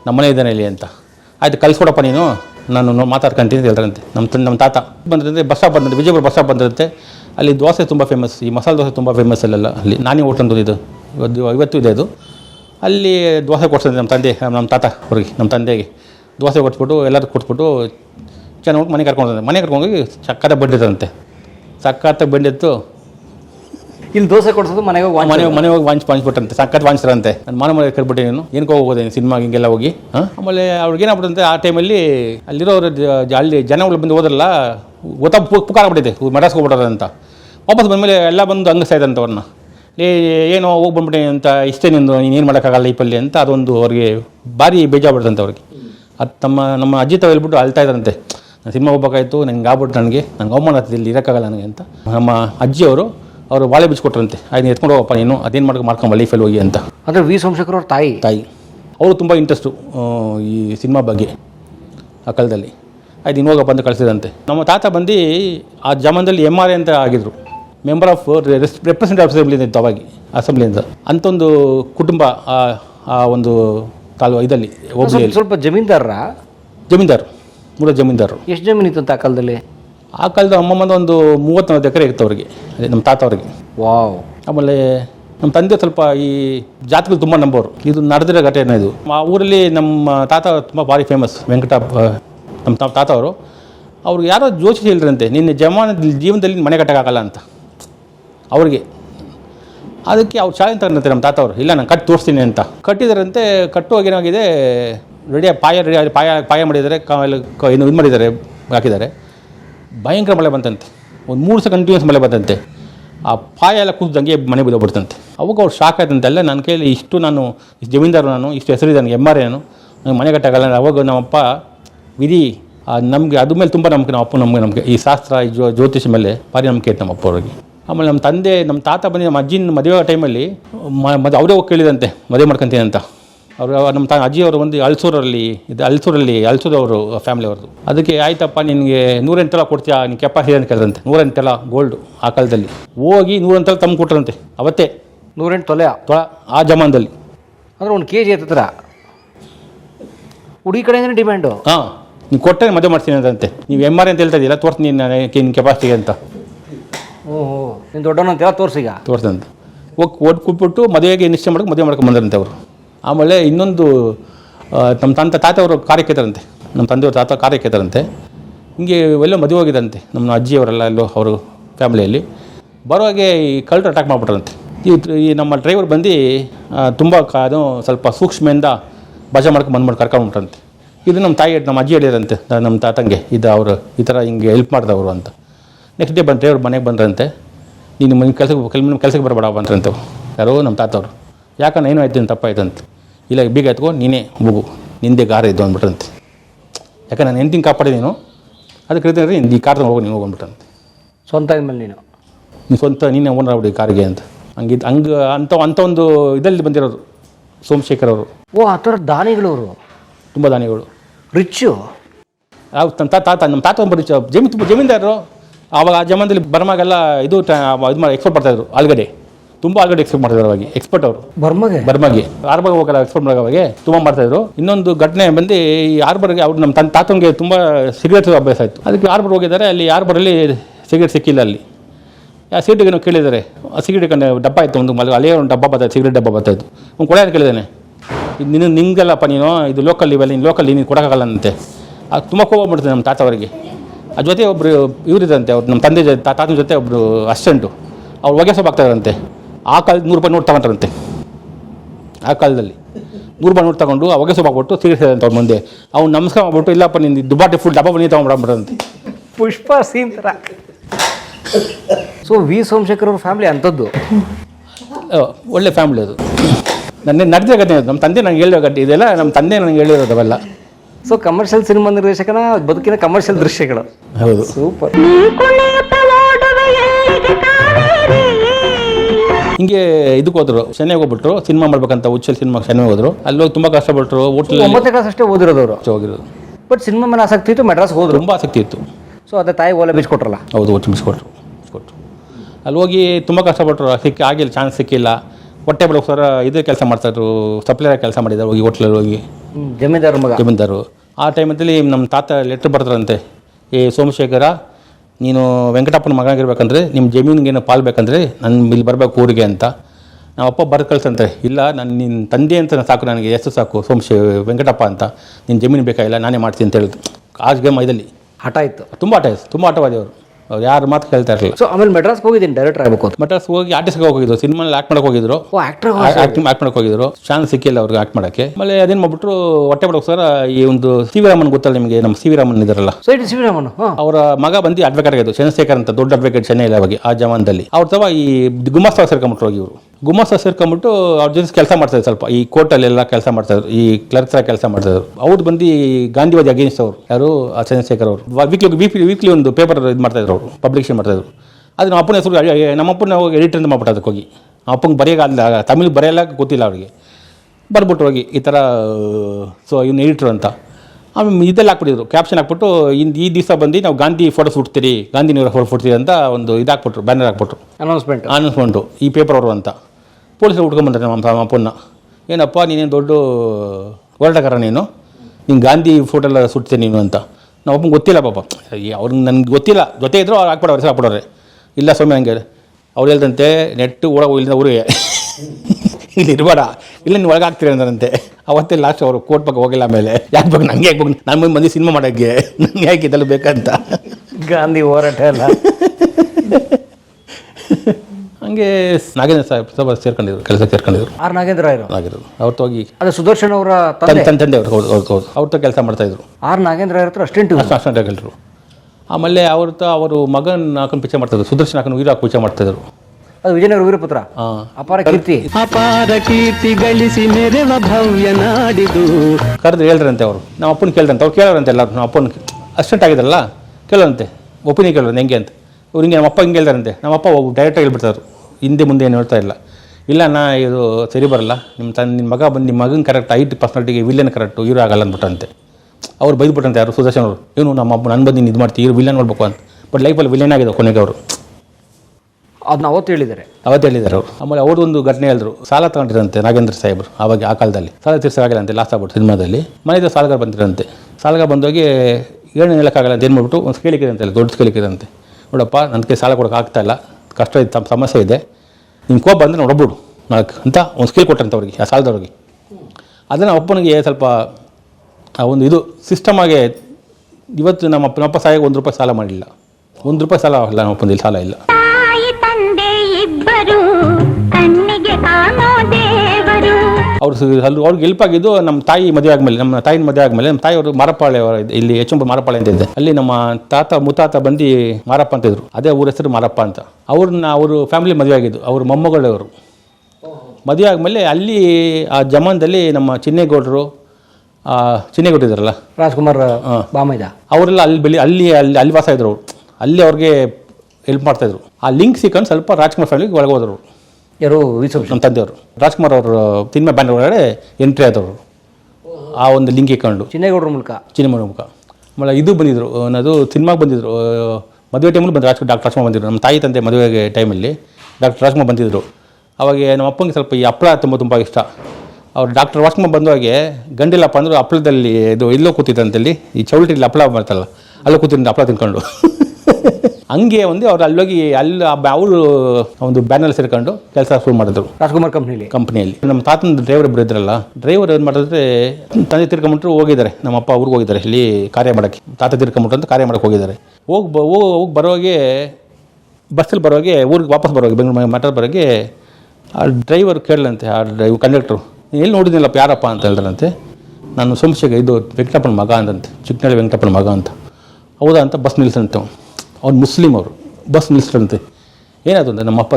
ನಮ್ಮ ಮನೆ ಇದ್ದಾನೆ ಇಲ್ಲಿ ಅಂತ. ಆಯ್ತು ಕಲಿಸ್ಕೊಡಪ್ಪ ನೀನು. ನಾನು ಮಾತಾಡ್ಕೊಂತೀನಿ ಅಂತ ಹೇಳ್ತಾರಂತೆ. ನಮ್ಮ ತಂದೆ ನಮ್ಮ ತಾತ ಬಂದ್ರಂತೆ ಬಸ್ ಸ್ಟಾಪ್ ಬಂದಂತೆ ವಿಜಯಪುರ ಬಸ್ ಸ್ಟಾಪ್ ಬಂದಿರುತ್ತೆ ಅಲ್ಲಿ ದೋಸೆ ತುಂಬ ಫೇಮಸ್ ಈ ಮಸಾಲೆ ದೋಸೆ ತುಂಬ ಫೇಮಸ್ ಅಲ್ಲೆಲ್ಲ. ಅಲ್ಲಿ ನಾನೇ ಹೋಟೆಲ್ ಇದು. ಇವತ್ತು ಇದೆ ಅದು. ಅಲ್ಲಿ ದೋಸೆ ಕೊಡ್ಸಿದ್ವಿ ನಮ್ಮ ತಂದೆ ನಮ್ಮ ತಾತ ಅವ್ರಿಗೆ ನಮ್ಮ ತಂದೆಗೆ. ದೋಸೆ ಕೊಟ್ಬಿಟ್ಟು ಎಲ್ಲರೂ ಕೊಟ್ಬಿಟ್ಟು ಚೆನ್ನಾಗಿ ಮನೆ ಕರ್ಕೊಂಡು ಮನೆಗೆ ಮನೆ ಕರ್ಕೊಂಡೋಗಿ ಸಕ್ಕತ್ತ ಬಂದಿದ್ದಂತೆ ಸಕ್ಕತ್ತ ಬಂದಿತ್ತು. ಇಲ್ಲಿ ದೋಸೆ ಕೊಡ್ಸೋದು ಮನೆಗೆ ಹೋಗಿ ಮನೆ ಮನೆ ಹೋಗಿ ವಾಂಚ್ ವಾಂಚ್ಬಿಟ್ಟಂತೆ ಸಕ್ಕತ್ ವಾಂಚ್ತಾರಂತೆ ನಾನು ಮನೆ ಮನೆಗೆ ಕರ್ಬಿಟ್ಟೆ ನೀನು. ಏನಕ್ಕೆ ಹೋಗೋದೆ ಸಿನಿಮಾಗೆ ಹಿಂಗೆಲ್ಲ ಹೋಗಿ ಹಾಂ? ಆಮೇಲೆ ಅವ್ರಿಗೆ ಏನಾಗ್ಬಿಟ್ಟಂತೆ ಆ ಟೈಮಲ್ಲಿ ಜ- ಅಲ್ಲಿ ಜನಗಳು ಬಂದು ಹೋದ್ರಲ್ಲ ಗೊತ್ತಾ ಪುಕಾರ ಬಿಟ್ಟಿದೆ ಅಂತ ವಾಪಸ್ ಬಂದಮೇಲೆ ಎಲ್ಲ ಬಂದು ಹಂಗಿಸ್ತಾ ಇದ್ದಂತೆ ಅವ್ರನ್ನ. ಏ ಏನೋ ಹೋಗಿ ಬಂದ್ಬಿಟ್ಟೆ ಅಂತ ಇಷ್ಟೇ ನಿಂದು ನೀನು ಏನು ಮಾಡೋಕ್ಕಾಗಲ್ಲ ಲೈಫಲ್ಲಿ ಅಂತ ಅದೊಂದು ಅವ್ರಿಗೆ ಭಾರಿ ಬೇಜಾರ್ಬಿಡ್ತಂತೆ ಅವ್ರಿಗೆ. ಅದು ತಮ್ಮ ನಮ್ಮ ಅಜ್ಜಿ ತಾವು ಹೇಳ್ಬಿಟ್ಟು ಅಳ್ತಾ ಇದ್ರಂತೆ ನಾನು ಸಿನಿಮಾ ಹೋಗ್ಬೇಕಾಯ್ತು ನನಗೆ ಆಗ್ಬಿಟ್ಟು ನನಗೆ ನನಗೆ ಅವಮಾನ ಆಗ್ತದೆ ಇಲ್ಲಿ ಇರೋಕ್ಕಾಗಲ್ಲ ನನಗೆ ಅಂತ. ನಮ್ಮ ಅಜ್ಜಿಯವರು ಅವರು ಬಾಳೆ ಬಿಚ್ಕೊಟ್ರಂತೆ. ಆಯ್ತು ಎತ್ಕೊಂಡು ಹೋಗಪ್ಪ ನೀನು ಅದೇನು ಮಾಡ್ಕೊ ಮಾಡ್ಕೊಂಬ ಲೈಫಲ್ಲಿ ಹೋಗಿ ಅಂತ. ಅಂದರೆ ವಿ ಸೋಮಶೇಖರ್ ಅವ್ರ ತಾಯಿ? ತಾಯಿ. ಅವರು ತುಂಬ ಇಂಟ್ರೆಸ್ಟು ಈ ಸಿನಿಮಾ ಬಗ್ಗೆ ಆ ಕಾಲದಲ್ಲಿ ಆಯ್ತು ಇನ್ನು ಹೋಗಪ್ಪ ಅಂತ ಕಳಿಸಿದಂತೆ ನಮ್ಮ ತಾತ ಬಂದು ಆ ಜಮಾನದಲ್ಲಿ ಎಂ ಆರ್ ಎ ಅಂತ ಆಗಿದ್ರು. ಮೆಂಬರ್ ಆಫ್ ರೆಪ್ರೆಸೆಂಟೇಟಿವ್ ಅಸೆಂಬ್ಲಿ ಇತ್ತು ಅವಾಗಿ ಅಸೆಂಬ್ಲಿಯಿಂದ ಅಂಥೊಂದು ಕುಟುಂಬ ಆ ಆ ಒಂದು ತಾಲೂ ಇದರಲ್ಲಿ ಸ್ವಲ್ಪ ಜಮೀನ್ದಾರರ? ಜಮೀನ್ದಾರು ಮೂಲ ಜಮೀನ್ದಾರರು ಎಷ್ಟು ಜಮೀನು ಇತ್ತು ಅಂತ ಆ ಕಾಲದಲ್ಲಿ? ಆ ಕಾಲದ ಅಮ್ಮಮ್ಮಂದು ಒಂದು ಮೂವತ್ತು ನಲ್ವತ್ತು ಎಕರೆ ಇತ್ತು ಅವರಿಗೆ ಅದೇ ನಮ್ಮ ತಾತ ಅವ್ರಿಗೆ ವಾವ್. ಆಮೇಲೆ ನಮ್ಮ ತಂದೆ ಸ್ವಲ್ಪ ಈ ಜಾತಿಗಳು ತುಂಬ ನಂಬೋರು ಇದು ನಡೆದಿರೋ ಘಟನೆ ಇದು. ಆ ಊರಲ್ಲಿ ನಮ್ಮ ತಾತ ತುಂಬ ಭಾರಿ ಫೇಮಸ್ ವೆಂಕಟ ನಮ್ಮ ತಾತ ಅವರು ಅವ್ರಿಗೆ ಯಾರೋ ಜೋಶಿ ಹೇಳಿದ್ರಂತೆ ನಿನ್ನ ಜಮಾನ ಜೀವನದಲ್ಲಿ ಮನೆ ಕಟ್ಟೋಕ್ಕಾಗಲ್ಲ ಅಂತ. ಅವ್ರಿಗೆ. ಅದಕ್ಕೆ ಅವ್ರು ಚಾಲೆಂಜ್ ತಗೊಂಡಂತೆ ನಮ್ಮ ತಾತ ಅವರು ಇಲ್ಲ, ನಾನು ಕಟ್ಟಿ ತೋರಿಸ್ತೀನಿ ಅಂತ. ಕಟ್ಟಿದಾರಂತೆ, ಕಟ್ಟುವಾಗ ಏನಾಗಿದೆ, ರೆಡಿ ಪಾಯ ರೆಡಿ ಪಾಯ ಪಾಯ ಮಾಡಿದ್ದಾರೆ ಏನು ಇದು ಮಾಡಿದ್ದಾರೆ, ಹಾಕಿದ್ದಾರೆ. ಭಯಂಕರ ಮಳೆ ಬಂತಂತೆ. ಒಂದು ಮೂರು ಸಹ ಕಂಟಿನ್ಯೂಸ್ ಮಳೆ ಬಂತಂತೆ. ಆ ಪಾಯ ಎಲ್ಲ ಕುಗ್ದಂಗೆ ಮನೆ ಬಿದ್ದೋಗ್ಬಿಡ್ತಂತೆ ಅವಾಗ ಅವ್ರು ಶಾಕ್ ಆಯ್ತಂತೆ. ಅಲ್ಲ ನನ್ನ ಕೈಯಲ್ಲಿ ಇಷ್ಟು ನಾನು, ಇಷ್ಟು ಜಮೀನ್ದಾರು ನಾನು, ಇಷ್ಟು ಹೆಸರಿದೆ ನನಗೆ ಎಂ ಆರ್ ನಾನು ನನಗೆ ಮನೆ ಕಟ್ಟಾಗಲ್ಲ ಅವಾಗ ನಮ್ಮಪ್ಪ ವಿಧಿ ನಮಗೆ ಅದ್ರ ಮೇಲೆ ತುಂಬ ನಮಗೆ ನಮ್ಮ ಅಪ್ಪ ನಮಗೆ ನಮಗೆ. ಈ ಶಾಸ್ತ್ರ, ಈ ಜ್ಯೋತಿಷ್ಯ ಜ್ಯೋತಿಷ ಮೇಲೆ ಭಾರಿ ನಂಬಿಕೆ ಇತ್ತು ನಮ್ಮ ಅಪ್ಪ ಅವ್ರಿಗೆ. ಆಮೇಲೆ ನಮ್ಮ ತಂದೆ ನಮ್ಮ ತಾತ ಬಂದು ನಮ್ಮ ಅಜ್ಜಿನ ಮದುವೆ ಟೈಮಲ್ಲಿ ಮದುವೆ ಅವರೇ ಹೋಗಿ ಕೇಳಿದಂತೆ ಮದುವೆ ಮಾಡ್ಕೊಂತೀನಿ ಅಂತ. ಅವರು ನಮ್ಮ ತಾ ಅಜ್ಜಿಯವರು ಒಂದು ಅಲ್ಸೂರಲ್ಲಿ ಇದು ಅಲ್ಸೂರಲ್ಲಿ ಅಲ್ಸೂರವರು ಫ್ಯಾಮಿಲಿ ಅವ್ರದ್ದು. ಅದಕ್ಕೆ ಆಯ್ತಪ್ಪ ನಿನಗೆ ನೂರೆಂಟು ತಲ ಕೊಡ್ತೀಯಾ? ನಿನ್ನ ಕೆಪಾಸಿಟಿ ಅಂತ ಕೇಳಿದಂತೆ ನೂರೆಂಟು ತಲ ಗೋಲ್ಡು ಆ ಕಾಲದಲ್ಲಿ. ಹೋಗಿ ನೂರೆಂಟು ತಮ್ಮ ತಂದು ಕೊಟ್ರಂತೆ ಅವತ್ತೇ. ನೂರೆಂಟು ತೊಲೆ ತೊಳ ಆ ಜಮಾನದಲ್ಲಿ. ಅಂದ್ರೆ ಒಂದು ಕೆ ಜಿ ಹತ್ತಿರ ಹುಡುಗಿ ಕಡೆಯಿಂದ ಡಿಮ್ಯಾಂಡು ಹಾಂ ನೀವು ಕೊಟ್ಟರೆ ಮದುವೆ ಮಾಡ್ತೀನಿ ಅಂತಂತೆ ನೀವು ಎಂ ಆರ್ ಅಂತ ಹೇಳ್ತಾ ಇದ್ದೀರಾ ತೋರಿಸ್ತೀನಿ ನಿನ್ನ ಕೆಪಾಸಿಟಿ ಅಂತ. ಓಹೋ, ನೀನು ದೊಡ್ಡವನಂತೆಲ್ಲ ತೋರ್ಸೀಗ ತೋರಿಸ್ತಂತ ಹೋಗಿ ಓಟ್ ಕೊಟ್ಬಿಟ್ಟು ಮದುವೆಗೆ ನಿಶ್ಚಯ ಮಾಡಕ್ಕೆ ಮದುವೆ ಮಾಡ್ಕೊಂಡು ಬಂದರಂತೆ ಅವರು. ಆಮೇಲೆ ಇನ್ನೊಂದು ನಮ್ಮ ತಂದ, ತಾತ ಅವರು ಕಾರ್ಯಕರ್ತರಂತೆ. ನಮ್ಮ ತಂದೆಯವ್ರ ತಾತ ಕಾರ್ಯಕರ್ತರಂತೆ. ಹಿಂಗೆ ಎಲ್ಲೋ ಮದುವೆ ಹೋಗಿದಂತೆ ನಮ್ಮ ಅಜ್ಜಿಯವರೆಲ್ಲ ಎಲ್ಲೋ ಅವರು ಫ್ಯಾಮಿಲಿಯಲ್ಲಿ. ಬರುವಾಗೆ ಈ ಕಳ್ಳರು ಅಟ್ಯಾಕ್ ಮಾಡಿಬಿಟ್ರಂತೆ. ಈ ಈ ನಮ್ಮ ಡ್ರೈವರ್ ಬಂದು ತುಂಬ ಅದು ಸ್ವಲ್ಪ ಸೂಕ್ಷ್ಮೆಯಿಂದ ಭಜ ಮಾಡ್ಕೊಂಡು ಬಂದ್ಬಿಟ್ಟು ಕರ್ಕೊಂಡ್ಬಿಟ್ರಂತೆ ಇದು ನಮ್ಮ ತಾಯಿ, ನಮ್ಮ ಅಜ್ಜಿ ಹೇಳಿರಂತೆ ನಮ್ಮ ತಾತಂಗೆ, ಇದು ಅವರು ಈ ಥರ ಹಿಂಗೆ ಹೆಲ್ಪ್ ಮಾಡಿದವರು ಅಂತ. ನೆಕ್ಸ್ಟ್ ಡೇ ಬಂದರೆ ಅವ್ರು ಮನೆಗೆ ಬಂದ್ರಂತೆ. ನೀನು ಮನೆ ಕೆಲಸಕ್ಕೆ ಕೆಲ್ ಕೆಲಸಕ್ಕೆ ಬರಬೇಡ ಬಂದ್ರಂತೆ ಅವ್ರು. ಯಾರೋ ನಮ್ಮ ತಾತವ್ರು. ಯಾಕಂದ್ರೆ ಏನೋ ಆಯ್ತು ತಪ್ಪಾಯ್ತಂತೆ. ಅಂತ ಇಲ್ಲ ಬೀಗ ಎತ್ಕೋ ನೀನೇ ಹೋಗು ನಿಂದೆ ಗಾರ ಇದ್ದು ಅಂದ್ಬಿಟ್ರಂತೆ. ಯಾಕಂದ್ರೆ ನಾನು ಹೆಂಡ್ತಿನ ಕಾಪಾಡಿ ನೀನು. ಅದಕ್ಕೆ ರೀ ಈ ಕಾರ್ ಹೋಗು ನೀನು ಹೋಗ್ಬಿಟ್ರಂತೆ ಸ್ವಂತ ಇದ್ಮೇಲೆ ನೀನು. ನೀನು ಸ್ವಂತ ನೀನೇ ಓನರ್ ಆಗ್ಬಿಡಿ ಕಾರಿಗೆ ಅಂತ. ಹಂಗಿದ್ದು ಹಂಗೆ ಅಂಥ ಅಂಥ ಒಂದು ಇದರಲ್ಲಿ ಬಂದಿರೋರು ಸೋಮಶೇಖರ್ ಅವರು. ಓ ಆ ಥರ ದಾನಿಗಳವರು. ತುಂಬ ದಾನಿಗಳು. ರಿಚ್ಚು ತಾತ ತಾತ ನಮ್ಮ ತಾತ ಒಬ್ಬ ರಿಚ್ ಜಮೀನು ತುಂಬ ಜಮೀನ್ದಾರರು. ಆವಾಗ ಆ ಜಮಾನದಲ್ಲಿ ಬರ್ಮಾಗೆಲ್ಲ ಇದು ಟ- ಇದು ಮಾಡಿ ಎಕ್ಸ್ಪೋರ್ಟ್ ಮಾಡ್ತಾಯಿದ್ರು ಆಲ್ಗಡೆ ತುಂಬ ಆಲ್ಗಡೆ ಎಕ್ಸ್ಪೋರ್ಟ್ ಮಾಡ್ತಿದ್ರು ಅವಾಗ ಎಕ್ಸ್ಪರ್ಟ್ ಅವರು. ಬರ್ಮಗೆ? ಬರ್ಮಾಗೆ. ಆರ್ಬರ್ ಹೋಗಲ್ಲ ಎಕ್ಸ್ಪೋರ್ಟ್ ಮಾಡೋ ಅವಾಗೆ ತುಂಬ ಮಾಡ್ತಾಯಿದ್ರು ಇನ್ನೊಂದು ಘಟನೆ ಬಂದು ಈ ಆರ್ಬರ್ಗೆ ಅವ್ರು ನಮ್ಮ ತನ್ನ ತಾತಂಗೆ ತುಂಬ ಸಿಗರೇಟ್ ಅಭ್ಯಾಸ ಆಯಿತು. ಅದಕ್ಕೆ ಆರ್ಬರ್ ಹೋಗಿದ್ದಾರೆ ಅಲ್ಲಿ ಆರ್ಬರಲ್ಲಿ ಸಿಗರೇಟ್ ಸಿಕ್ಕಿಲ್ಲ ಅಲ್ಲಿ. ಆ ಸೀಟಿಗೆ ಕೇಳಿದ್ದಾರೆ. ಆ ಸಿಗರೇಟ್ ಕಂಡು ಡಬ್ಬ ಆಯಿತು ಒಂದು ಮಲ ಅಲ್ಲಿ ಒಂದು ಡಬ್ಬ ಬರ್ತಾಯಿತ್ತು ಸಿಗರೇಟ್ ಡಬ್ಬ ಬರ್ತಾಯಿತ್ತು ಅವ್ನು ಅಂತ ಕೇಳಿದ್ದಾನೆ? ಇದು ನಿನ್ನ ನಿಂಗಲ್ಲಪ್ಪ ನೀನು ಇದು ಲೋಕಲ್ ಇವೆಲ್ಲ ನೀನು ಲೋಕಲ್ ನೀನು ಕೊಡೋಕ್ಕಾಗಲ್ಲ ಅಂತೆ. ಅದು ತುಂಬ ಕೋಪ ಮಾಡ್ತದೆ ನಮ್ಮ ತಾತ ಅವರಿಗೆ. ಆ ಜೊತೆ ಒಬ್ಬರು ಇವರಿದಂತೆ ಅವ್ರು ನಮ್ಮ ತಂದೆ ಜೊತೆ ತಾತನ ಜೊತೆ ಒಬ್ಬರು ಅಸ್ಟೆಂಟು ಅವ್ರು ಹೊಗೆ ಸೊಪ್ಪು ಆಗ್ತಾರಂತೆ. ಆ ಕಾಲದ ನೂರು ರೂಪಾಯಿ ನೋಟ್ ತಗೊಂತಾರಂತೆ ಆ ಕಾಲದಲ್ಲಿ. ನೂರು ರೂಪಾಯಿ ನೋಟ್ ತಗೊಂಡು ಹೊಗೆ ಸೊಪ್ಪು ಹಾಕ್ಬಿಟ್ಟು ಅವ್ರ ಮುಂದೆ. ಅವ್ನು ನಮಸ್ಕಾರ ಮಾಡ್ಬಿಟ್ಟು ಇಲ್ಲಪ್ಪ ನಿಂದು ದುಬಾಟಿ ಫುಲ್ ಡಬ್ಬ ಬನ್ನಿ ತಗೊಂಡ್ಬಿಡಂತೆ ಪುಷ್ಪ ಸೀನ್ ಥರ ಸೊ ವಿ ಸೋಮಶೇಖರ್ ಅವ್ರ ಫ್ಯಾಮಿಲಿ ಅಂಥದ್ದು? ಒಳ್ಳೆ ಫ್ಯಾಮಿಲಿ ಅದು. ನನ್ನ ನಡೆದ ಗದ್ದೆ ಅದು. ನಮ್ಮ ತಂದೆ ನಂಗೆ ಹೇಳೋ ಗಟ್ಟಿ ಇದೆಲ್ಲ ನಮ್ಮ ತಂದೆ ನನಗೆ ಹೇಳಿರೋದು ಅವೆಲ್ಲ. ಸೊ ಕಮರ್ಷಿಯಲ್ ಸಿನಿಮಾ ನಿರ್ದೇಶಕನ ಬದುಕಿನ ಕಮರ್ಷಿಯಲ್ ದೃಶ್ಯಗಳು. ಹೌದು. ಸೂಪರ್ ಹಿಂಗೆ ಇದಕ್ಕೆ ಹೋದ್ರು ಚೆನ್ನೈಗೆ ಹೋಗ್ಬಿಟ್ರು ಸಿನಿಮಾ ಮಾಡ್ಬೇಕಂತ ಉಚ್ಚಲ್ ಸಿನಿಮಾ ಚೆನ್ನೈ ಹೋದ್ರು. ಅಲ್ಲಿ ಹೋಗಿ ತುಂಬಾ ಕಷ್ಟಪಟ್ಟರು ಹೋಟ್ಲಲ್ಲಿ ಒಂಬತ್ತನೇ ಕ್ಲಾಸ್ ಅಷ್ಟೇ ಓದಿರೋದವರು. ಹೋಗಿರೋದು ಬಟ್ ಸಿನಿಮಾ ಮೇಲೆ ಆಸಕ್ತಿ ಇತ್ತು ಮೆಡ್ರಾಸ್ ಹೋದ್ರು. ತುಂಬ ಆಸಕ್ತಿ ಇತ್ತು. ಸೊ ಅದೇ ತಾಯಿ ಓಲೆ ಬೀಚ್ ಕೊಟ್ರಲ್ಲ. ಹೌದು ಓಟ್ ಮಿಸ್ಕೊಟ್ರು ಕೊಟ್ಟರು ಅಲ್ಲಿ ಹೋಗಿ ತುಂಬ ಕಷ್ಟಪಟ್ಟರು ಸಿಕ್ಕಿ ಆಗಿಲ್ಲ ಚಾನ್ಸ್ ಸಿಕ್ಕಿಲ್ಲ. ಹೊಟ್ಟೆ ಬಡೋಕ್ಕೋಸ್ಕರ ಇದೇ ಕೆಲಸ ಮಾಡ್ತಾಯಿದ್ರು ಸಪ್ಲೈರ್ ಕೆಲಸ ಮಾಡಿದ್ದಾರೆ ಹೋಗಿ ಹೋಟ್ಲಲ್ಲಿ ಹೋಗಿ. ಜಮೀನ್ದಾರ ಮಗ. ಜಮೀನ್ದಾರು. ಆ ಟೈಮಲ್ಲಿ ನಮ್ಮ ತಾತ ಲೆಟ್ರ್ ಬರ್ತಾರಂತೆ ಏ ಸೋಮಶೇಖರ ನೀನು ವೆಂಕಟಪ್ಪನ ಮಗನಾಗಿರ್ಬೇಕಂದ್ರೆ ನಿಮ್ಮ ಜಮೀನಿಗೇನು ಪಾಲ್ ಬೇಕಂದ್ರೆ ನನ್ನ ಇಲ್ಲಿ ಬರಬೇಕು ಊರಿಗೆ ಅಂತ. ನಮ್ಮ ಅಪ್ಪ ಬರ್ದು ಕಳ್ಸಂತೆ. ಇಲ್ಲ ನಾನು ನಿನ್ನ ತಂದೆ ಅಂತ ಸಾಕು ನನಗೆ ಎಷ್ಟು ಸಾಕು? ಸೋಮಶೇ ವೆಂಕಟಪ್ಪ ಅಂತ. ನಿನ್ನ ಜಮೀನು ಬೇಕಾಗಿಲ್ಲ ನಾನೇ ಮಾಡ್ತೀನಿ ಅಂತ ಹೇಳಿದ್ರು. ಆ ಗೇಮ್ ಇದರಲ್ಲಿ ಹಠ ಇತ್ತು ತುಂಬ ಆಟ ತುಂಬ ಹಠವಾದಿ ಅವರು. ಅವ್ರು ಯಾರು ಮಾತು ಕೇಳ್ತಾ ಇರಲಿಲ್ಲ. ಸೊ ಆಮೇಲೆ ಮೆಡ್ರಾಸ್ ಹೋಗಿದ್ದೀನಿ ಡೈರೆಕ್ಟರ್ ಆಗ್ಬೇಕು ಅಂತ ಮಟ್ರಸ್ ಹೋಗಿ ಆರ್ಟಿಸ್ಟ್ಗೆ ಹೋಗಿದ್ರು ಸಿನಿಮಾ ಆಕ್ಟ್ ಮಾಡಕ್ಕೆ ಹೋಗಿದ್ರು. ಓ ಆಕ್ಟರ್ ಆಕ್ಟಿಂಗ್ ಆಕ್ಟ್ ಮಾಡಕ್ಕೆ ಹೋಗಿದ್ರು. ಚಾನ್ಸ್ ಸಿಕ್ಕಿಲ್ಲ ಅವ್ರಿಗೆ ಆಕ್ಟ್ ಮಾಡಕ್ಕೆ. ಆಮೇಲೆ ಅದೇನು ಮಾಡ್ಬಿಟ್ರು ಹೊಟ್ಟೆ ಬಿಡೋಕ್ಸರ ಈ ಒಂದು ಸಿ ವಿ ರಾಮನ್ ಗೊತ್ತಲ್ಲ ನಿಮಗೆ ನಮ್ಮ ಸಿ ವಿ ರಾಮನ್ ಇದಾರಲ್ಲ ಸೊ ಇಟ್ ಶಿವರಾಮನ್ ಅವರ ಮಗ ಬಂದು ಅಡ್ವೊಕೇಟ್ ಆಗಿದ್ದು ಚಂದ್ರಶೇಖರ್ ಅಂತ ದೊಡ್ಡ ಅಡ್ವೊಕೇಟ್ ಚೆನ್ನೈಲಿ ಅವಾಗ ಆ ಜಮಾನದಲ್ಲಿ ಅವ್ರ ತವ ಈ ಗುಮಾಸ್ತ ಸೇರ್ಕೊಂಬಿಟ್ರು ಹೋಗಿ ಇವರು. ಗುಮಾಸ್ತ ಸೇರ್ಕೊಂಬಿಟ್ಟು ಅವ್ರ ಜೊತೆ ಕೆಲಸ ಮಾಡ್ತಾರೆ ಸ್ವಲ್ಪ. ಈ ಕೋರ್ಟಲ್ಲೆಲ್ಲ ಕೆಲಸ ಮಾಡ್ತಾಯಿದ್ರು ಈ ಕ್ಲರ್ಕ್ ತರ ಕೆಲಸ ಮಾಡ್ತಾಯಿದ್ರು ಅವ್ರು ಬಂದು ಗಾಂಧಿವಾದಿ ಅಗೇನ್ಸ್ಟ್ ಅವರು. ಯಾರು? ಚಂದ್ರಶೇಖರ್ ಅವರು. ವೀಕ್ಲಿ ವೀಕ್ಲಿ ವೀಕ್ಲಿ ಒಂದು ಪೇಪರ್ ಇದು ಮಾಡ್ತಾಯಿದ್ರು ಅವರು. ಪಬ್ಲಿಷನ್ ಮಾಡ್ತಾಯಿದ್ರು ಅದು ನಮ್ಮ ಅಪ್ಪನ ಹೆಸರು ನಮ್ಮ ಅಪ್ಪನ ಹೋಗಿ ಎಡಿಟರ್ ಅಂತ ಮಾಡ್ಬಿಟ್ಟು ಅದಕ್ಕೆ ಹೋಗಿ. ಅಪ್ಪಂಗೆ ಬರೆಯೋಕ್ಕಾಗಲ್ಲ ತಮಿಳು ಬರೆಯಲ್ಲ ಗೊತ್ತಿಲ್ಲ ಅವ್ರಿಗೆ. ಬರ್ಬಿಟ್ಟು ಹೋಗಿ. ಈ ಥರ ಸೊ ಇವ್ನು ಎಡಿಟ್ರು ಅಂತ. ಆಮೇಲೆ ಇದೆಲ್ಲ ಹಾಕ್ಬಿಟ್ಟಿದ್ರು. ಕ್ಯಾಪ್ಷನ್ ಹಾಕ್ಬಿಟ್ಟು ಇಂದು ಈ ದಿವಸ ಬಂದು ನಾವು ಗಾಂಧಿ ಫೋಟೋಸ್ ಹುಡ್ತೀರಿ ಗಾಂಧಿ ನೀರು ಫೋಟೋ ಹುಡ್ತೀರಿ ಅಂತ ಒಂದು ಇದು ಹಾಕ್ಬಿಟ್ರು ಬ್ಯಾನರ್ ಹಾಕ್ಬಿಟ್ರು. ಅನೌನ್ಸ್ಮೆಂಟ್ ಅನೌನ್ಸ್ಮೆಂಟು ಈ ಪೇಪರ್ ಅವರು ಅಂತ. ಪೊಲೀಸರು ಹುಡ್ಕೊಂಬಂದ್ರೆ ನಮ್ಮ ನಮ್ಮ ಅಪ್ಪನ್ನ ಏನಪ್ಪ ನೀನೇನು ದೊಡ್ಡ ಹೋರಾಟಗಾರ ನೀನು? ನೀನು ಗಾಂಧಿ ಫೋಟೋ ಎಲ್ಲ ಸುಡ್ತೀನಿ ನೀನು ಅಂತ. ನಮ್ಮ ಅಪ್ಪಂಗೆ ಗೊತ್ತಿಲ್ಲ ಪಾಪ. ಅವ್ರಿಗೆ ನನಗೆ ಗೊತ್ತಿಲ್ಲ. ಜೊತೆ ಇದ್ದರೂ ಅವ್ರು ಹಾಕ್ಬಿಡೋರು ಹೆಸರು ಹಾಕ್ಬಿಡೋರೆ. ಇಲ್ಲ ಸ್ವಾಮಿ ಹಂಗೆ ಅವ್ರು ಹೇಳ್ದಂತೆ ನೆಟ್ಟು ಓಡ ಇಲ್ಲಿಂದ ಊರಿಗೆ. ಇಲ್ಲಿ ಇರಬೇಡ. ಇಲ್ಲ ನೀವು ಒಳಗೆ ಹಾಕ್ತೀರಿ ಅಂದ್ರಂತೆ. ಅವತ್ತೇ ಲಾಸ್ಟ್ ಅವರು ಕೋರ್ಟ್ ಬಗ್ಗೆ ಹೋಗಿಲ್ಲ ಆಮೇಲೆ. ಯಾಕೆ ಬೇಕು ನಂಗೆ ಯಾಕೆ ಬೇಕು? ನಾನು ಮುಂದೆ ಮಂದಿ ಸಿನಿಮಾ ಮಾಡೋಕ್ಕೆ. ನಂಗೆ ಯಾಕೆ ಇದೆಲ್ಲ ಬೇಕಂತ. ಗಾಂಧಿ ಹೋರಾಟ ಎಲ್ಲ [LAUGHS] ಹಂಗೆ ನಾಗೇಂದ್ರ ಸಾಹೇಬ್ ಸಭಾ ಸೇರ್ಕೊಂಡಿದ್ರು ಕೆಲಸ ಸೇರ್ಕೊಂಡಿದ್ರು. ಆರ್ ನಾಗೇಂದ್ರ ಇರೋ ಆಗಿರೋದು ಅವ್ರ ಹೋಗಿ ಅದೇ ಸುದರ್ಶನ್ ಅವರ ತಂದೆ? ತನ್ನ ತಂದೆ ಅವ್ರು ಹೌದು ಹೌದು ಹೌದು. ಅವ್ರ ಕೆಲಸ ಮಾಡ್ತಾಯಿದ್ರು ಆರ್ ನಾಗೇಂದ್ರ ಹತ್ರ ಅಷ್ಟೆಂಟ್ ಅಷ್ಟು ಅಷ್ಟು ಆಗಲ್ರು ಆಮೇಲೆ ಅವ್ರ ಅವರು ಮಗನ ಹಾಕೊಂಡು ಪಿಚ್ಚೆ ಮಾಡ್ತಾಯಿದ್ರು ಸುದರ್ಶನ್ ಹಾಕೊಂಡು ವೀರ ಹಾಕಿ ಮಾಡ್ತಾ ಮಾಡ್ತಾಯಿದ್ರು ಅದು ವಿಜಯನಗರ ವೀರಪುತ್ರ? ಹಾಂ. ಅಪಾರ ಕೀರ್ತಿ. ಅಪಾರ ಕೀರ್ತಿ ಗಳಿಸಿ ಮೆರೆವ ಭವ್ಯ ನಾಡಿದು. ಕರೆದು ಹೇಳ್ರಂತೆ ಅವರು. ನಮ್ಮ ಅಪ್ಪನ ಕೇಳ್ದಂತೆ ಅವ್ರು ಕೇಳೋರಂತೆ ಎಲ್ಲ ನಮ್ಮ ಅಪ್ಪನ ಅಸ್ಟೆಂಟ್ ಆಗಿದ್ರಲ್ಲ? ಕೇಳೋರಂತೆ. ಒಪಿನಿಯನ್ ಕೇಳೋರು. ಹೆಂಗೆ ಅಂತ. ಅವ್ರು ಹಿಂಗೆ ನಮ್ಮ ಅಪ್ಪ ಹಿಂಗೆ ಹೇಳ್ದಾರಂತೆ ನಮ್ಮ ಅಪ್ಪ ಡೈರೆಕ್ಟಾಗಿ ಹೇಳ್ಬಿಡ್ತಾರೆ ಹಿಂದೆ ಮುಂದೆ ಏನು ಹೇಳ್ತಾ ಇಲ್ಲ. ಇಲ್ಲ ನಾ ಇದು ಸರಿ ಬರಲ್ಲ. ನಿಮ್ಮ ತನ್ನ ನಿಮ್ಮ ಮಗ ಬಂದು ನಿಮ್ಮ ಮಗನ ಕರೆಕ್ಟ್ ಐಟ್ ಪರ್ಸನಾಲಿಟಿಗೆ ವಿಲ್ಲನ್ ಕರೆಕ್ಟು ಇವ್ರು ಆಗಲ್ಲ ಅಂದ್ಬಿಟ್ಟಂತೆ. ಅವ್ರು ಬೈದ್ಬಿಟ್ಟಂತೆ ಯಾರು ಸುದರ್ಶನ್ ಅವರು. ಇವನು ನಮ್ಮ ಅಪ್ಪ ನನ್ನ ಬಂದು ಇದು ಮಾಡ್ತೀವಿ ಇವ್ರು ವಿಲ್ಲನ್ ನೋಡ್ಬೇಕು ಅಂತ. ಬಟ್ ಲೈಫಲ್ಲಿ ವಿಲ್ಲನ್ ಆಗಿದೆ ಕೊನೆಗೆ ಅವರು. ಅದನ್ನ ಅವತ್ತು ಹೇಳಿದ್ದಾರೆ. ಅವತ್ತು ಹೇಳಿದ್ದಾರೆ ಅವರು. ಆಮೇಲೆ ಅವ್ರದ್ದೊಂದು ಘಟನೆ ಹೇಳಿದ್ರು. ಸಾಲ ತಗೊಂಡಿರಂತೆ ನಾಗೇಂದ್ರ ಸಾಹೇಬ್ರು ಆವಾಗ ಆ ಕಾಲದಲ್ಲಿ. ಸಾಲ ತೀರ್ಸೋಕ್ಕಾಗಲ್ಲ ಅಂತ ಲಾಸ್ಟ್ ಆಗ್ಬಿಟ್ಟು ಸಿನಿಮಾದಲ್ಲಿ. ಮನೆಯಿಂದ ಸಾಲಗಾರ ಬಂದಿರಂತೆ ಸಾಲಗಾರ ಬಂದೋಗಿ ಏನು ಹೇಳೋಕ್ಕಾಗಲ್ಲ ಅಂತ ಏನು ಮಾಡ್ಬಿಟ್ಟು ಒಂದು ಅಂತೆ ದೊಡ್ಡ ಕೇಳಿಕಿರಂತೆ ನೋಡಪ್ಪ ನನಗೆ ಸಾಲ ಕೊಡೋಕೆ ಆಗ್ತಾ ಇಲ್ಲ. ಕಷ್ಟ ಇದೆ, ತಮ್ಮ ಸಮಸ್ಯೆ ಇದೆ. ನಿಮ್ಮ ಕೋಪ ಬಂದರೆ ನೋಡಬಿಡು ನಾಲ್ಕು ಅಂತ ಒಂದು ಸ್ಕಿಲ್ ಕೊಟ್ಟಂತ ಅವ್ರಿಗೆ ಆ ಸಾಲದವ್ರಿಗೆ. ಅದನ್ನು ಅಪ್ಪನಿಗೆ ಸ್ವಲ್ಪ, ಆ ಒಂದು ಇದು ಸಿಸ್ಟಮ್ ಆಗಿ ಇವತ್ತು ನಮ್ಮ ಅಪ್ಪ ನಮ್ಮಪ್ಪ ಸಾಯಿಗೆ ಒಂದು ರೂಪಾಯಿ ಸಾಲ ಮಾಡಿಲ್ಲ. ಒಂದು ರೂಪಾಯಿ ಸಾಲ ಇಲ್ಲ, ನಮ್ಮ ಅಪ್ಪನಲ್ಲಿ ಸಾಲ ಇಲ್ಲ. ಅವ್ರು ಅವ್ರಿಗೆ ಹೆಲ್ಪ್ ಆಗಿದ್ದು ನಮ್ಮ ತಾಯಿ ಮದುವೆ ಆದಮೇಲೆ ನಮ್ಮ ತಾಯಿನ ಮದುವೆ ಆದಮೇಲೆ ನಮ್ಮ ತಾಯಿ ಅವರು ಮಾರಪ್ಪಾಳೆ ಅವರ ಇಲ್ಲಿ ಎಚ್ ಮಾರಪ್ಪಾಳೆ ಅಂತ ಇದೆ. ಅಲ್ಲಿ ನಮ್ಮ ತಾತ ಮುತ್ತಾತ ಬಂದು ಮಾರಪ್ಪ ಅಂತ ಇದ್ರು. ಅದೇ ಊರ ಹೆಸರು ಮಾರಪ್ಪ ಅಂತ. ಅವ್ರನ್ನ ಅವರು ಫ್ಯಾಮಿಲಿ ಮದುವೆ ಆಗಿದ್ದು ಅವ್ರ ಮೊಮ್ಮಗಳವರು. ಮದುವೆ ಆದಮೇಲೆ ಅಲ್ಲಿ ಆ ಜಮಾನದಲ್ಲಿ ನಮ್ಮ ಚಿನ್ನೇಗೌಡರು ಇದ್ದಾರಲ್ಲ? ರಾಜ್ಕುಮಾರ್ ಬಾಮೈದ ಅವರೆಲ್ಲ ಅಲ್ಲಿ ಬೆಳಿ ಅಲ್ಲಿ ಅಲ್ಲಿ ಅಲ್ಲಿ ವಾಸ ಇದ್ರು ಅವರು. ಅಲ್ಲಿ ಅವ್ರಿಗೆ ಹೆಲ್ಪ್ ಮಾಡ್ತಾಯಿದ್ರು ಆ ಲಿಂಕ್ ಸಿಕ್ಕಂಡು ಸ್ವಲ್ಪ ರಾಜ್ಕುಮಾರ್ ಫ್ಯಾಮಿಲಿಗೆ ಒಳಗೆ ಹೋದ್ರು. ಯಾರು ರಿಸೆಪ್ಷನ್ ನಮ್ಮ ತಂದೆಯವರು. ರಾಜ್ಕುಮಾರ್ ಅವರು ಸಿನಿಮಾ ಬ್ಯಾನರ್ ಒಳಗಡೆ ಎಂಟ್ರಿ ಆದವರು. ಆ ಒಂದು ಲಿಂಕ್ ಇಕ್ಕೊಂಡು ಚಿನ್ನೇಗೌಡರ ಮೂಲಕ? ಚಿನ್ನ ಮೂಲಕ. ಆಮೇಲೆ ಇದು ಬಂದಿದ್ರು ಅನ್ನೋದು ಸಿನಿಮಾಗೆ ಬಂದಿದ್ರು ಆ, ಮದುವೆ ಟೈಮಲ್ಲಿ ಬಂದು ರಾಜ್ ಡಾಕ್ಟರ್ ರಾಜ್ಕುಮಾರ್ ಬಂದಿದ್ರು. ನಮ್ಮ ತಾಯಿ ತಂದೆ ಮದುವೆಗೆ ಟೈಮಲ್ಲಿ ಡಾಕ್ಟರ್ ರಾಜ್ಕುಮಾರ್ ಬಂದಿದ್ದರು ಅವಾಗ ನಮ್ಮ ಅಪ್ಪಂಗೆ ಸ್ವಲ್ಪ ಈ ಹಪ್ಪಳ ತುಂಬ ತುಂಬ ಇಷ್ಟ. ಅವ್ರು ಡಾಕ್ಟರ್ ರಾಜ್ಕುಮಾರ್ ಬಂದವಾಗೆ ಗಂಡಿಲ್ಲಪ್ಪ ಅಂದ್ರೆ ಹಪ್ಪಳದಲ್ಲಿ ಇದು ಇಲ್ಲೋ ಕೂತಿದ್ದಂತಲ್ಲಿ ಈ ಚೌಲ್ಟಿಲಿ ಹಪ್ಪಳ ಬರ್ತಲ್ಲ ಅಲ್ಲೋ ಕೂತಿದ್ದ ಹಪ್ಪಳ ತಿನ್ಕೊಂಡು. [LAUGHS] ಹಂಗೆ ಒಂದು ಅವ್ರು ಅಲ್ಲೋಗಿ ಅಲ್ಲಿ ಅವರು ಒಂದು ಬ್ಯಾನರ್ ಸೇರ್ಕೊಂಡು ಕೆಲಸ ಶುರು ಮಾಡಿದ್ರು. ರಾಜ್ಕುಮಾರ್ ಕಂಪ್ನಿಲಿ? ಕಂಪ್ನಿಯಲ್ಲಿ. ನಮ್ಮ ತಾತನ ಡ್ರೈವರ್ ಇಬ್ಬರು ಇದ್ರಲ್ಲ ಡ್ರೈವರ್ ಏನು ಮಾಡಿದ್ರೆ ತಂದೆ ತಿರ್ಕೊಂಬಿಟ್ರು ಹೋಗಿದ್ದಾರೆ. ನಮ್ಮ ಅಪ್ಪ ಅವ್ರಿಗೆ ಹೋಗಿದ್ದಾರೆ ಇಲ್ಲಿ ಕಾರ್ಯ ಮಾಡೋಕ್ಕೆ. ತಾತ ತಿರ್ಕೊಂಬಿಟ್ರು ಅಂತ ಕಾರ್ಯ ಮಾಡಕ್ಕೆ ಹೋಗಿದ್ದಾರೆ. ಹೋಗಿ ಹೋಗಿ ಬರೋವಾಗೆ ಬಸ್ಸಲ್ಲಿ ಬರೋಗೆ ಊರಿಗೆ ವಾಪಸ್ ಬರೋಗೆ ಬೆಂಗಳೂರು ಮಠ ಬರೋಗೆ ಆ ಡ್ರೈವರ್ ಕೇಳಲಂತೆ ಆ ಡ್ರೈವ್ ಕಂಡಕ್ಟ್ರು ಎಲ್ಲಿ ನೋಡಿದ್ನಲ್ಲಪ್ಪ ಯಾರಪ್ಪ ಅಂತ ಹೇಳಿದ್ರಂತೆ ನಾನು ಸೋಮಶೇಖರ್ ಇದು ವೆಂಕಟಪ್ಪನ ಮಗ ಅಂತಂತೆ ಚಿಕ್ಕನಳ್ಳಿ ವೆಂಕಟಪ್ಪನ ಮಗ ಅಂತ. ಹೌದಾ ಅಂತ ಬಸ್ ನಿಲ್ಸಂತೆ ಅವ್ನು ಮುಸ್ಲಿಮ್ ಅವರು, ಬಸ್ ನಿಲ್ಸ್ರಂತೆ. ಏನಾಯ್ತು ಅಂದರೆ ನಮ್ಮ ಅಪ್ಪ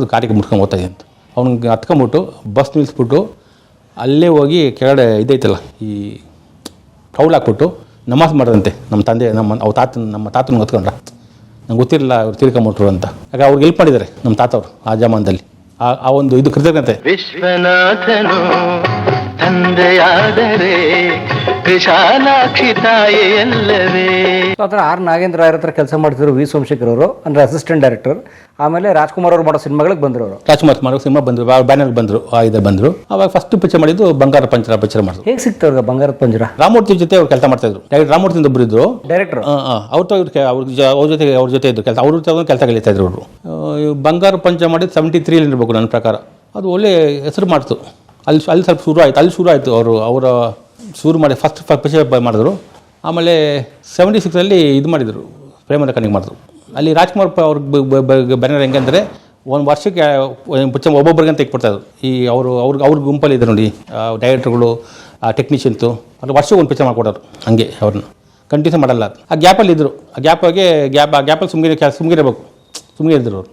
ಅದು ಕಾರಿಗೆ ಮುಟ್ಕೊಂಡು ಇದೆ ಅಂತ. ಅವ್ನಿಗೆ ಹತ್ಕೊಂಬಿಟ್ಟು ಬಸ್ ನಿಲ್ಲಿಸ್ಬಿಟ್ಟು ಅಲ್ಲೇ ಹೋಗಿ ಕೆಳಗಡೆ ಇದೈತಲ್ಲ, ಈ ಟೌಲ್ ಹಾಕ್ಬಿಟ್ಟು ನಮಾಜ್ ಮಾಡದಂತೆ. ನಮ್ಮ ತಂದೆ, ನಮ್ಮ, ಅವ್ರ ತಾತನ, ನಮ್ಮ ತಾತನ ಹೊತ್ಕೊಂಡ್ರ. ನಂಗೆ ಗೊತ್ತಿರಲಿಲ್ಲ ಅವ್ರು ತಿರ್ಕೊಂಬಿಟ್ರು ಅಂತ. ಯಾಕೆ ಅವ್ರಿಗೆ ಹೆಲ್ಪ್ ಮಾಡಿದ್ದಾರೆ ನಮ್ಮ ತಾತವ್ರು ಆ ಜಮಾನದಲ್ಲಿ. ಆ ಆ ಒಂದು ಇದು ಕೃತಜ್ಞತೆ. ವಿಶ್ವನಾಥನು ತಂದೆಯಾದರೆ ವಿಶಾಲಾಕ್ಷಿ ತಾಯಿಯಲ್ಲವೇ ಸೊ ಆ ಆರ್ ನಾಗೇಂದ್ರ ರಾಯರ್ ಹತ್ರ ಕೆಲಸ ಮಾಡ್ತಿದ್ರು ವಿ ಸೋಮಶೇಖರ್ ಅವರು ಅಂದ್ರೆ ಅಸಿಸ್ಟೆಂಟ್ ಡೈರೆಕ್ಟರ್ ಆಮೇಲೆ ರಾಜ್ಕುಮಾರ್ ಅವರು ಮಾಡೋ ಸಿನಿಮಾಗಳಿಗೆ ಬಂದ್ರು ಅವರು ರಾಜ್ಕುಮಾರ್ ಮಾಡೋ ಸಿನಿಮಾ ಬಂದ್ರು ಬ್ಯಾನರ್ ಬಂದ್ರು ಆ ಬಂದ್ರು ಬಂದರು. ಅವಾಗ ಫಸ್ಟ್ ಪಿಕ್ಚರ್ ಮಾಡಿದ್ದು ಬಂಗಾರ ಪಂಚರ ಪಿಕ್ಚರ್ ಮಾಡಿದ್ರು. ಹೇಗೆ ಸಿಗ್ತವ್ರಿಗೆ ಬಂಗಾರ ಪಂಜರ? ರಾಮೂರ್ತಿ ಜೊತೆ ಅವ್ರು ಕೆಲಸ ಮಾಡ್ತಾ ಇದ್ರು. ರಾಮೂರ್ತಿ ಅಂತ ಒಬ್ರು ಇದ್ರು. ಡೈರೆಕ್ಟರ್ ಅವ್ರ ಅವ್ರ ಜ- ಅವ್ರ ಜೊತೆ ಅವ್ರ ಜೊತೆ ಇದ್ದು ಕೆಲಸ ಅವ್ರ ಜೊತೆ ಕೆಲಸ ಕಲಿತಾ ಇದ್ರು ಅವರು. ಬಂಗಾರ ಪಂಚ ಮಾಡಿದ್ದು ಸೆವೆಂಟಿ ತ್ರೀಲಿ ಇರಬೇಕು ನನ್ನ ಪ್ರಕಾರ. ಅದು ಒಳ್ಳೆ ಹೆಸರು ಮಾಡ್ತು. ಅಲ್ಲಿ ಅಲ್ಲಿ ಸ್ವಲ್ಪ ಶುರು ಆಯಿತು ಅಲ್ಲಿ ಶುರು ಆಯಿತು ಅವರು ಅವರ ಶುರು ಮಾಡಿ ಫಸ್ಟ್ ಪಿಕ್ಚರ್ ಮಾಡಿದ್ರು. ಆಮೇಲೆ ಸೆವೆಂಟಿ ಸಿಕ್ಸಲ್ಲಿ ಇದು ಮಾಡಿದರು, ಪ್ರೇಮದ ಕಣ್ಣಿಗೆ ಮಾಡಿದ್ರು. ಅಲ್ಲಿ ರಾಜ್ಕುಮಾರ್ ಅವ್ರ ಬ್ಯಾನರ್ ಹೆಂಗಂದರೆ ಒಂದು ವರ್ಷಕ್ಕೆ ಪಿಕ್ಚರ್ ಒಬ್ಬೊಬ್ಬರಿಗೆ ಅಂತ ಇಟ್ಬಿಡ್ತಾಯಿದ್ರು ಈ ಅವರು, ಅವ್ರಿಗೆ, ಅವ್ರ ಗುಂಪಲ್ಲಿ ಇದ್ದರು ನೋಡಿ ಡೈರೆಕ್ಟರ್ಗಳು ಟೆಕ್ನಿಷಿಯನ್ಸು ಅದು ವರ್ಷಕ್ಕೆ ಒಂದು ಪಿಕ್ಚರ್ ಮಾಡಿಕೊಡೋರು ಹಂಗೆ ಅವ್ರನ್ನ ಕಂಟಿನ್ಯೂ ಮಾಡಲ್ಲ. ಆ ಗ್ಯಾಪಲ್ಲಿ ಇದ್ದರು ಆ ಗ್ಯಾಪಾಗೆ ಗ್ಯಾಪ್ ಆ ಗ್ಯಾಪಲ್ಲಿ ಸುಮ್ಮನೆ ಕೆಲ ಸುಮ್ಮನಿರಬೇಕು ಸುಮ್ಮನೆ ಇದ್ದರು ಅವರು.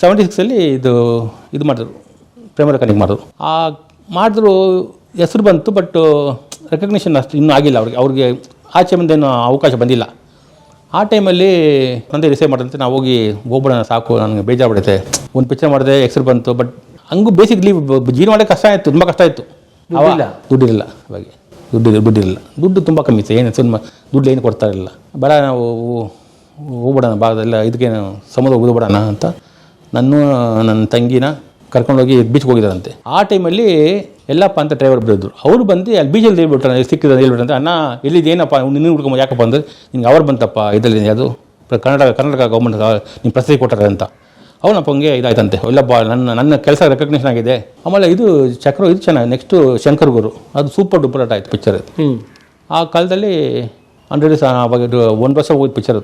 ಸೆವೆಂಟಿ ಸಿಕ್ಸಲ್ಲಿ ಇದು ಇದು ಮಾಡಿದ್ರು. ಪ್ರೇಮರ ಕನೆಕ್ಟ್ ಮಾಡಿದ್ರು. ಆ, ಮಾಡಿದ್ರು ಹೆಸರು ಬಂತು ಬಟ್ ರೆಕಗ್ನಿಷನ್ ಅಷ್ಟು ಇನ್ನೂ ಆಗಿಲ್ಲ ಅವ್ರಿಗೆ ಅವ್ರಿಗೆ ಆಚೆ ಮುಂದೇನು ಅವಕಾಶ ಬಂದಿಲ್ಲ ಆ ಟೈಮಲ್ಲಿ ತಂದೆ ರಿಸೀವ್ ಮಾಡಿದಂತೆ ನಾವು ಹೋಗಿ ಹೋಗ್ಬಿಡೋಣ ಸಾಕು ನನಗೆ ಬೇಜಾರು ಬಿಡುತ್ತೆ ಒಂದು ಪಿಕ್ಚರ್ ಮಾಡಿದೆ ಹೆಸರು ಬಂತು ಬಟ್ ಹಂಗೂ ಬೇಸಿಕ್ಲಿ ಜೀವನ ಮಾಡೋಕೆ ಕಷ್ಟ ಆಯಿತು ತುಂಬ ಕಷ್ಟ ಆಯಿತು ಅವಾಗ ದುಡ್ಡಿರಲಿಲ್ಲ ಅವಾಗ ದುಡ್ಡು ದುಡ್ಡಿರಲಿಲ್ಲ ದುಡ್ಡು ತುಂಬ ಕಮ್ಮಿ ಇತ್ತು ಏನು ಸುಮ್ಮ ದುಡ್ಡು ಏನು ಕೊಡ್ತಾ ಇರಲಿಲ್ಲ ಬೇಡ ನಾವು ಹೋಗ್ಬಿಡೋಣ ಭಾಗದಲ್ಲ ಇದಕ್ಕೇನು ಸಮುದ್ರ ಹೋಗ್ಬಿಡೋಣ ಅಂತ ನನ್ನ ನನ್ನ ತಂಗಿನ ಕರ್ಕೊಂಡೋಗಿ ಬೀಚ್ಗೆ ಹೋಗಿದ್ದಾರಂತೆ. ಆ ಟೈಮಲ್ಲಿ ಎಲ್ಲಪ್ಪ ಅಂತ ಡ್ರೈವರ್ ಬಿಡಿದ್ರು ಅವ್ರು ಬಂದು ಅಲ್ಲಿ ಬೀಚಲ್ಲಿ ಹೇಳ್ಬಿಟ್ರೆ ಸಿಕ್ಕಿದ ಹೇಳ್ಬಿಟ್ರಂತೆ ಅಣ್ಣ ಎಲ್ಲಿದ್ದು ಏನಪ್ಪ ನಿನ್ನ ಹುಡ್ಕೊಂಬ ಯಾಕಪ್ಪ ಅಂದ್ರೆ ನಿಂಗೆ ಅವ್ರು ಬಂತಪ್ಪ ಇದರಲ್ಲಿ ಅದು ಕರ್ನಾಟಕ ಕರ್ನಾಟಕ ಗೌರ್ಮೆಂಟ್ ನಿಮ್ಮ ಪ್ರಶಸ್ತಿ ಕೊಟ್ಟಾರೆ ಅಂತ. ಅವನಪ್ಪ ಹಂಗೆ ಇದಾಯ್ತಂತೆ. ಇಲ್ಲಪ್ಪ ನನ್ನ ನನ್ನ ಕೆಲಸ ರೆಕಗ್ನಿಷನ್ ಆಗಿದೆ. ಆಮೇಲೆ ಇದು ಚಕ್ರ ಇದು ಚೆನ್ನಾಗಿ ನೆಕ್ಸ್ಟು ಶಂಕರ್ ಗುರು. ಅದು ಸೂಪರ್ ಡೂಪರ್ ಆಟ ಆಯ್ತು ಪಿಕ್ಚರ್ ಹ್ಞೂ ಆ ಕಾಲದಲ್ಲಿ ಹಂಡ್ರೆಡ್ ಒನ್ ವರ್ಷ ಹೋಗಿದ್ದು ಪಿಕ್ಚರ್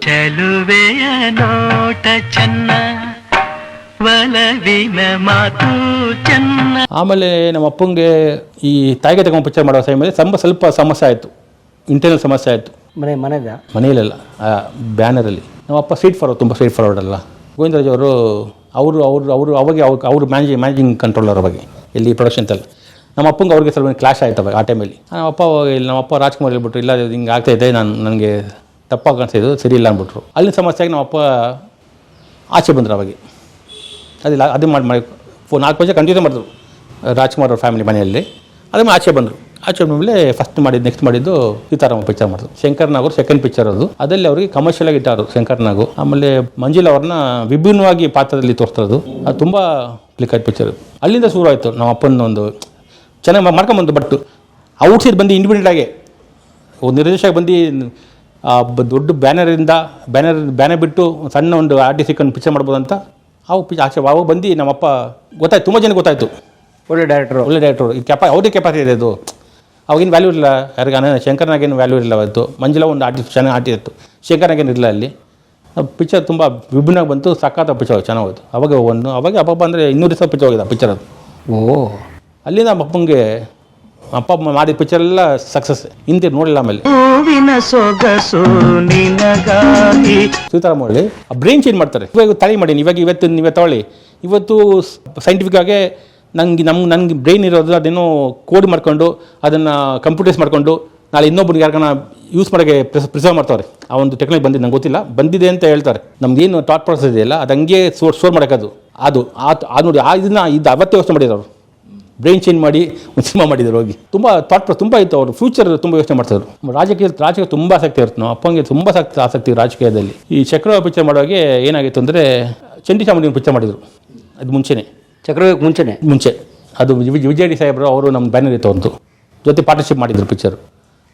ಒಲವಿನ ಮಾತು ಚೆನ್ನ ಆಮೇಲೆ ನಮ್ಮ ಅಪ್ಪಂಗೆ ಈ ತಾಯಿಗೆ ತಗೊಂಡು ಪಿಕ್ಚರ್ ಮಾಡೋ ಸಮಯದಲ್ಲಿ ತುಂಬ ಸ್ವಲ್ಪ ಸಮಸ್ಯೆ ಆಯಿತು. ಇಂಟರ್ನಲ್ ಸಮಸ್ಯೆ ಆಯಿತು. ಮನೆ ಮನೆದ? ಮನೆಯಲ್ಲೆಲ್ಲ ಆ ಬ್ಯಾನರಲ್ಲಿ ನಮ್ಮ ಅಪ್ಪ ಸೀಟ್ ಫಾರ್ವರ್ಡ್ ತುಂಬ ಸೀಟ್ ಫಾರ್ವರ್ಡ್ ಅಲ್ಲ. ಗೋವಿಂದರಾಜ್ ಅವರು ಅವರು ಅವರು ಅವರು ಅವಾಗ ಅವ್ರು ಅವ್ರು ಮ್ಯಾನೇಜಿಂಗ್ ಮ್ಯಾನೇಜಿಂಗ್ ಕಂಟ್ರೋಲರ್ ಅವಾಗ ಇಲ್ಲಿ ಪ್ರೊಡಕ್ಷನ್ ತಲ್ಲಿ ನಮ್ಮ ಅಪ್ಪಂಗೆ ಅವ್ರಿಗೆ ಸ್ವಲ್ಪ ಕ್ಲಾಶ್ ಆಯ್ತು ಅವಾಗ ಆ ಟೈಮಲ್ಲಿ ನಮ್ಮ ಅಪ್ಪ ಇಲ್ಲಿ ನಮ್ಮ ಅಪ್ಪ ರಾಜ್ಕುಮಾರ್ ಹೇಳ್ಬಿಟ್ರು ಇಲ್ಲ ಹಿಂಗೆ ಆಗ್ತಾ ಆಗ್ತಾಯಿದೆ ನಾನು ನನಗೆ ತಪ್ಪಾಗಿ ಕಾಣಿಸ್ತಿದ್ದು ಸರಿ ಇಲ್ಲ ಅಂದ್ಬಿಟ್ರು. ಅಲ್ಲಿ ಸಮಸ್ಯೆಗೆ ನಮ್ಮ ಅಪ್ಪ ಆಚೆ ಬಂದರು ಅವಾಗ. ಅದಿಲ್ಲ ಅದು ಮಾಡಿ ಮಾಡಿ ಫೋನ್ ನಾಲ್ಕು ವರ್ಷ ಕಂಟಿನ್ಯೂ ಮಾಡಿದ್ರು. ರಾಜ್ಕುಮಾರ್ ಅವ್ರ ಫ್ಯಾಮಿಲಿ ಮನೆಯಲ್ಲಿ. ಅದಾದ್ಮೇಲೆ ಆಚೆ ಬಂದರು. ಆಚೆ ಬಂದಮೇಲೆ ಫಸ್ಟ್ ಮಾಡಿದ್ದು ನೆಕ್ಸ್ಟ್ ಮಾಡಿದ್ದು ಸೀತಾರಾಮ ಪಿಕ್ಚರ್ ಮಾಡಿದ್ರು. ಶಂಕರ್ ಅವರು ಸೆಕೆಂಡ್ ಪಿಕ್ಚರ್ ಅದು. ಅದರಲ್ಲಿ ಅವರಿಗೆ ಕಮರ್ಷಿಯಲ್ ಆಗಿ ಇಟ್ಟಾರು ಶಂಕರ್ ನಾಗು ಆಮೇಲೆ ಮಂಜುಳ ಅವ್ರನ್ನ ವಿಭಿನ್ನವಾಗಿ ಪಾತ್ರದಲ್ಲಿ ತೋರಿಸ್ತಿರೋದು ಅದು ತುಂಬ ಕ್ಲಿಕ್ ಆಯ್ತು ಪಿಕ್ಚರ್ ಅಲ್ಲಿಂದ ಶುರು ಆಯಿತು. ನಮ್ಮ ಅಪ್ಪನ ಒಂದು ಚೆನ್ನಾಗಿ ಮಾಡ್ಕೊಂಬಂದು ಬಟ್ ಔಟ್ ಸೈಡ್ ಬಂದು ಇಂಡಿಪೆಂಡೆಂಟ್ ಆಗಿ. ಒಂದು ನಿರ್ದೇಶಕ ಬಂದು ದೊಡ್ಡ ಬ್ಯಾನರಿಂದ ಬ್ಯಾನರ್ ಬ್ಯಾನರ್ ಬಿಟ್ಟು ಸಣ್ಣ ಒಂದು ಆರ್ಟಿಸ್ಟ್ ಸಿಕ್ಕಂಡು ಪಿಕ್ಚರ್ ಮಾಡ್ಬೋದು ಅಂತ ಅವು ಪಿ ಆಚೆ ಅವಾಗ ಬಂದು ನಮ್ಮಪ್ಪ ಗೊತ್ತಾಯ್ತು ತುಂಬ ಜನ ಗೊತ್ತಾಯಿತು. ಒಳ್ಳೆ ಡೈರೆಕ್ಟರ್ ಒಳ್ಳೆ ಡೈರೆಕ್ಟರ್ ಈ ಕೆಪಾ ಅವ್ರಿಗೆ ಕೆಪಾಸಿಟಿ ಇದೆ ಅದು ಅವಾಗೇನು ವ್ಯಾಲ್ಯೂ ಇಲ್ಲ. ಯಾರಿಗೆ ಶಂಕರ್ನಾಗೇನು ವ್ಯಾಲ್ಯೂ ಇಲ್ಲ ಅವತ್ತು. ಮಂಜುಳ ಒಂದು ಆರ್ಟಿಸ್ಟ್ ಚೆನ್ನಾಗಿ ಆಟಿ ಇತ್ತು. ಶಂಕರ್ನಾಗೇನು ಇರಲಿಲ್ಲ ಅಲ್ಲಿ. ಪಿಕ್ಚರ್ ತುಂಬ ವಿಭಿನ್ನ ಬಂತು ಸಖತ್ ಪಿಕ್ಚರ್ ಚೆನ್ನಾಗಿ ಹೋಯ್ತು. ಅವಾಗ ಒಂದು ಅವಾಗ ಅಪ್ಪ ಅಂದರೆ ಇನ್ನೂರು ದಿವಸ ಪಿಕ್ಚರ್ ಹೋಗಿದೆ ಪಿಕ್ಚರ್ ಅದು. ಓ. ಅಲ್ಲಿಂದ ನಮ್ಮ ಅಪ್ಪಂಗೆ ಅಪ್ಪ ಅಮ್ಮ ಮಾಡಿದ ಪಿಕ್ಚರ್ ಎಲ್ಲ ಸಕ್ಸಸ್ ಹಿಂದೆ ನೋಡಿಲ್ಲ ಆಮೇಲೆ. ಹೂವಿನ ಆ ಬ್ರೇನ್ ಚೇಂಜ್ ಮಾಡ್ತಾರೆ. ಇವಾಗ ತಳಿ ಮಾಡಿ ಇವಾಗ ಇವತ್ತು ನೀವೇ ತಗೊಳ್ಳಿ. ಇವತ್ತು ಸೈಂಟಿಫಿಕ್ ಆಗಿ ನಂಗೆ ನಮ್ಗೆ ನನಗೆ ಬ್ರೈನ್ ಇರೋದು ಅದೇನೋ ಕೋಡ್ ಮಾಡ್ಕೊಂಡು ಅದನ್ನು ಕಂಪ್ಯೂಟರ್ಸ್ ಮಾಡ್ಕೊಂಡು ನಾಳೆ ಇನ್ನೊಬ್ಬನಿಗೆ ಯಾರಿಗಾನ ಯೂಸ್ ಮಾಡೋಕ್ಕೆ ಪ್ರಿಸರ್ವ್ ಮಾಡ್ತಾರೆ ಆ ಒಂದು ಟೆಕ್ನಾಲಜಿ ಬಂದಿದ್ದು ನಂಗೆ ಗೊತ್ತಿಲ್ಲ. ಬಂದಿದೆ ಅಂತ ಹೇಳ್ತಾರೆ. ನಮ್ಗೇನು ಥಾಟ್ ಪ್ರಾಸೆಸ್ ಇದೆಯಲ್ಲ ಅದು ಹಂಗೆ ಸ್ಟೋರ್ ಸ್ಟೋರ್ ಮಾಡೋಕ್ಕದು ಅದು ಆ ಅದು ನೋಡಿ ಆ ಇದನ್ನ ಇದು ಅವತ್ತೇ ವ್ಯವಸ್ಥೆ ಮಾಡಿರೋರು. ಬ್ರೈನ್ ಚೇಂಜ್ ಮಾಡಿ ಒಂದು ಸಿನಿಮಾ ಮಾಡಿದ್ರು ಹೋಗಿ. ತುಂಬ ಥಾಟ್ ತುಂಬ ಇತ್ತು ಅವರು. ಫ್ಯೂಚರ್ ತುಂಬ ಯೋಚನೆ ಮಾಡ್ತಿದ್ರು ರಾಜಕೀಯ ರಾಜಕೀಯ ತುಂಬ ಆಸಕ್ತಿ ಇರುತ್ತೆ ನಾವು. ಅಪ್ಪಂಗೆ ತುಂಬ ಆಸಕ್ತಿ ಆಸಕ್ತಿ ರಾಜಕೀಯದಲ್ಲಿ. ಈ ಚಕ್ರವರ್ತಿ ಪಿಕ್ಚರ್ ಮಾಡುವಾಗೆ ಏನಾಗಿತ್ತು ಅಂದರೆ ಚಂಡಿ ಚಾಮುಂಡಿ ಪಿಕ್ಚರ್ ಮಾಡಿದರು. ಅದು ಮುಂಚೆನೇ. ಚಕ್ರವ್ಯೂಹಕ್ಕೆ ಮುಂಚೆನೆ? ಮುಂಚೆ. ಅದು ವಿಜಯ ವಿಜಯ್ ಡಿ ಸಾಹೇಬರು ಅವರು ನಮ್ಮ ಬ್ಯಾನರ್ ಇತ್ತು ಒಂದು ಜೊತೆ ಪಾರ್ಟ್ನರ್ಶಿಪ್ ಮಾಡಿದ್ರು ಪಿಕ್ಚರ್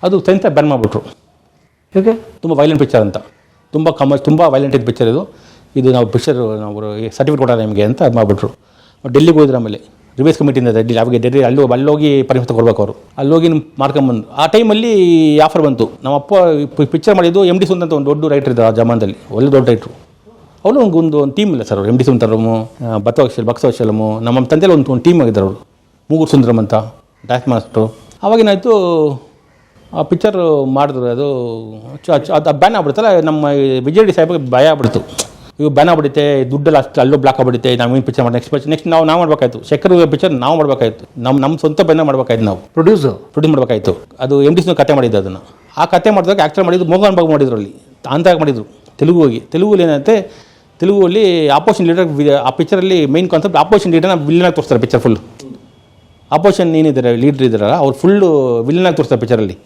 ಅದು ಸೆಂತ ಬ್ಯಾನ್ ಮಾಡಿಬಿಟ್ರು. ಓಕೆ ತುಂಬ ವೈಲೆಂಟ್ ಪಿಕ್ಚರ್ ಅಂತ. ತುಂಬ ಕಮ ತುಂಬ ವೈಲೆಂಟ್ ಇದ್ದ ಪಿಕ್ಚರ್ ಇದು. ಇದು ನಾವು ಪಿಕ್ಚರ್ ನಾವು ಸರ್ಟಿಫಿಕೇಟ್ ಕೊಡೋಣ ನಿಮಗೆ ಅಂತ ಅದು ಮಾಡಿಬಿಟ್ರು. ಡೆಲ್ಲಿಗೆ ಹೋದ್ರೆ ಆಮೇಲೆ. ರಿವೈಸ್ ಕಮಿಟಿಯಿಂದ ಡೆಲ್ಲಿ ಅವಾಗ ಡೆಲ್ಲಿ ಅಲ್ಲಿ ಅಲ್ಲೋಗಿ ಪರಿಹಾರ ಕೊಡ್ಬೇಕು ಅವರು. ಅಲ್ಲೋಗಿ ಮಾಡ್ಕೊಂಬಂದು ಆ ಟೈಮಲ್ಲಿ ಆಫರ್ ಬಂತು. ನಮ್ಮ ಅಪ್ಪ ಪಿಕ್ಚರ್ ಮಾಡಿದ್ದು ಎಂ ಡಿ ಸುಂದ್ ಒಂದು ದೊಡ್ಡ ರೈಟರ್ ಇದ್ದ ಆ ಜಮಾನದಲ್ಲಿ. ಒಳ್ಳೆ ದೊಡ್ಡ ರೈಟ್ರು ಅವರು ಒಂದು ಒಂದು ಟೀಮ್ ಇಲ್ಲ ಸರ್ ಅವರು. ಎಂ ಡಿ ಸುಂದರಮು ಬತ್ತವಕ್ಷಲ್ ಬಕ್ಸವಕ್ಷಲಮು ನಮ್ಮ ತಂದೆಯಲ್ಲಿ ಒಂದು ಒಂದು ಟೀಮ್ ಆಗಿದ್ದಾರೆ ಅವರು. ಮೂಗೂರು ಸುಂದರಮ್ ಅಂತ ಡ್ಯಾನ್ಸ್ ಮಾಸ್ಟ್ರು ಅವಾಗೇನಾಯಿತು ಆ ಪಿಕ್ಚರ್ ಮಾಡಿದ್ರು. ಅದು ಅದು ಬ್ಯಾನ್ ಆಗ್ಬಿಡ್ತಲ್ಲ, ನಮ್ಮ ವಿಜಯ್ ಡಿ ಸಾಹೇಬ್ಗೆ ಭಯ ಆಗ್ಬಿಡ್ತು. ಇವು ಬ್ಯಾನ್ ಆಗ್ಬಿಡುತ್ತೆ ದುಡ್ಡೆಲ್ಲ ಅಷ್ಟು ಅಲ್ಲೂ ಬ್ಲಾಕ್ ಆಗ್ಬಿಡುತ್ತೆ ಏನು ಪಿಕ್ಚರ್ ಮಾಡಿ ನೆಕ್ಸ್ಟ್ ಪಿಕ್ಚರ್ ನೆಕ್ಸ್ಟ್ ನಾವು ನಾವು ಮಾಡಬೇಕಾಯ್ತು. ಶೇಖರ್ ಪಿಕ್ಚರ್ ನಾವು ಮಾಡಬೇಕಾಯ್ತು. ನಮ್ಮ ನಮ್ಮ ಸ್ವಂತ ಬ್ಯಾನ ಮಾಡಬೇಕಾಯ್ತು ನಾವು. ಪ್ರೊಡ್ಯೂಸರ್ ಪ್ರೊಡ್ಯೂಸ್ ಮಾಡಬೇಕಾಯ್ತು. ಅದು ಎಂ ಡಿ ಕತೆ ಮಾಡಿದ್ದು ಅದನ್ನು. ಆ ಕತೆ ಮಾಡಿದಾಗ ಆ್ಯಕ್ಚರ್ ಮಾಡಿದ್ದು ಮೋಹನ್ ಬಾಬು ಮಾಡಿದ್ರು ಅಲ್ಲಿ. ಆಂಧ್ರಾಗ ಮಾಡಿದ್ರು. ತೆಲುಗು ಹೋಗಿ. ತೆಲುಗುಲಿ ಏನಂತೆ ತೆಲುಗುವಲ್ಲಿ ಆಪೋಸಿಷನ್ ಲೀಡರ್ ಆ ಪಿಕ್ಚರಲ್ಲಿ ಮೈನ್ ಕಾನ್ಸೆಪ್ಟ್ ಆಪೋಸಿಷನ್ ಲೀಡರ್ನ ವಿಲ್ಲನಾಗಿ ತೋರಿಸ್ತಾರೆ ಪಿಕ್ಚರ್ ಫುಲ್ ಆಪೋಸಿಷನ್ ಏನಿದ್ದಾರೆ ಲೀಡ್ರ್ ಇದ್ದಾರಲ್ಲ ಅವ್ರು ಫುಲ್ಲು ವಿಲ್ಲನಾಗಿ ತೋರಿಸ್ತಾರೆ ಪಿಕ್ಚರಲ್ಲಿ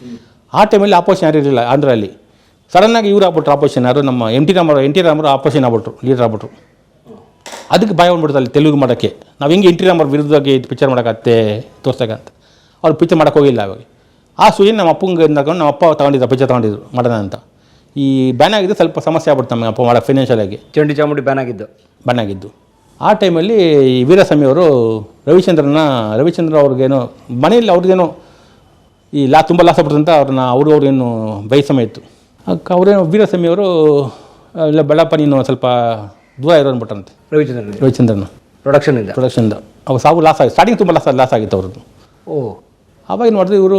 ಆ ಟೈಮಲ್ಲಿ ಆಪೋಸಿಷನ್ ಯಾರು ಇರಲಿಲ್ಲ ಆಂಧ್ರಲ್ಲಿ. ಸಡನ್ನಾಗಿ ಇವ್ರು ಆಗ್ಬಿಟ್ರು ಆಪೋಸಿಷನ್ ಯಾರು? ನಮ್ಮ ಎಂ ಟಿ ರಾಮರು ಎನ್ ಟಿ ರಾಮರು ಆಪೋಸಿಷನ್ ಆಗ್ಬಿಟ್ರು ಲೀಡರ್ ಆಗ್ಬಿಟ್ರು. ಅದಕ್ಕೆ ಭಯ ಬಂದ್ಬಿಡ್ತು ಅಲ್ಲಿ ತೆಲುಗು ಮಾಡೋಕ್ಕೆ. ನಾವು ಹೆಂಗೆ ಎನ್ ಟಿ ರಾಮರ್ ವಿರುದ್ಧವಾಗಿ ಪಿಕ್ಚರ್ ಮಾಡೋಕ್ಕತ್ತೆ ಅಂತ. ಅವ್ರು ಪಿಕ್ಚರ್ ಮಾಡೋಕ್ಕೆ ಹೋಗಿಲ್ಲ ಅವಾಗ ಆ ಸುಯಿ ನಮ್ಮ ಅಪ್ಪಂಗೆ ಇದ್ದಾಗ ನಮ್ಮ ಅಪ್ಪ ತಗೊಂಡಿದ್ದ ಪಿಕ್ಚರ್ ತಗೊಂಡಿದ್ರು ಮಾಡೋಣ ಅಂತ. ಈ ಬ್ಯಾನ್ ಆಗಿದ್ದು ಸ್ವಲ್ಪ ಸಮಸ್ಯೆ ಆಗ್ಬಿಡ್ತು ನಮ್ಮ ಅಪ್ಪ ಮಾಡೋ ಫೈನಾನ್ಷಿಯಲ್ ಆಗಿ. ಚಂಡಿ ಚಾಮುಂಡಿ ಬ್ಯಾನ್ ಆಗಿದ್ದು? ಬ್ಯಾನ್ ಆಗಿದ್ದು. ಆ ಟೈಮಲ್ಲಿ ಈ ವೀರಸ್ವಾಮಿ ಅವರು ರವಿಚಂದ್ರನ ರವಿಚಂದ್ರ ಅವ್ರಿಗೇನೋ ಮನೆಯಲ್ಲಿ ಅವ್ರಿಗೇನೋ ಈ ಲಾ ತುಂಬ ಲಾಸ್ ಆಗ್ಬಿಡ್ತು ಅಂತ ಅವ್ರನ್ನ ಅವರು ಅವ್ರಿಗೇನು ಬಯಸಮ ಇತ್ತು. ಅವರು ಇಲ್ಲ ಬೆಳಪ್ಪ ನೀನು ಸ್ವಲ್ಪ ದೂರ ಇರೋ ಅಂದ್ಬಿಟ್ರಂತೆ. ರವಿಚಂದ್ರನ್ ರವಿಚಂದ್ರನ. ಪ್ರೊಡಕ್ಷನಿಂದ ಪ್ರೊಡಕ್ಷನ್ದ ಅವ್ರು ಸಾವು ಲಾಸ್ ಆಗಿ ಸ್ಟಾರ್ಟಿಂಗ್ ತುಂಬ ಲಾಸ್ ಲಾಸ್ ಆಗಿತ್ತು ಅವ್ರದ್ದು. ಓ. ಆವಾಗ ಏನು ಮಾಡಿದ್ರು ಇವರು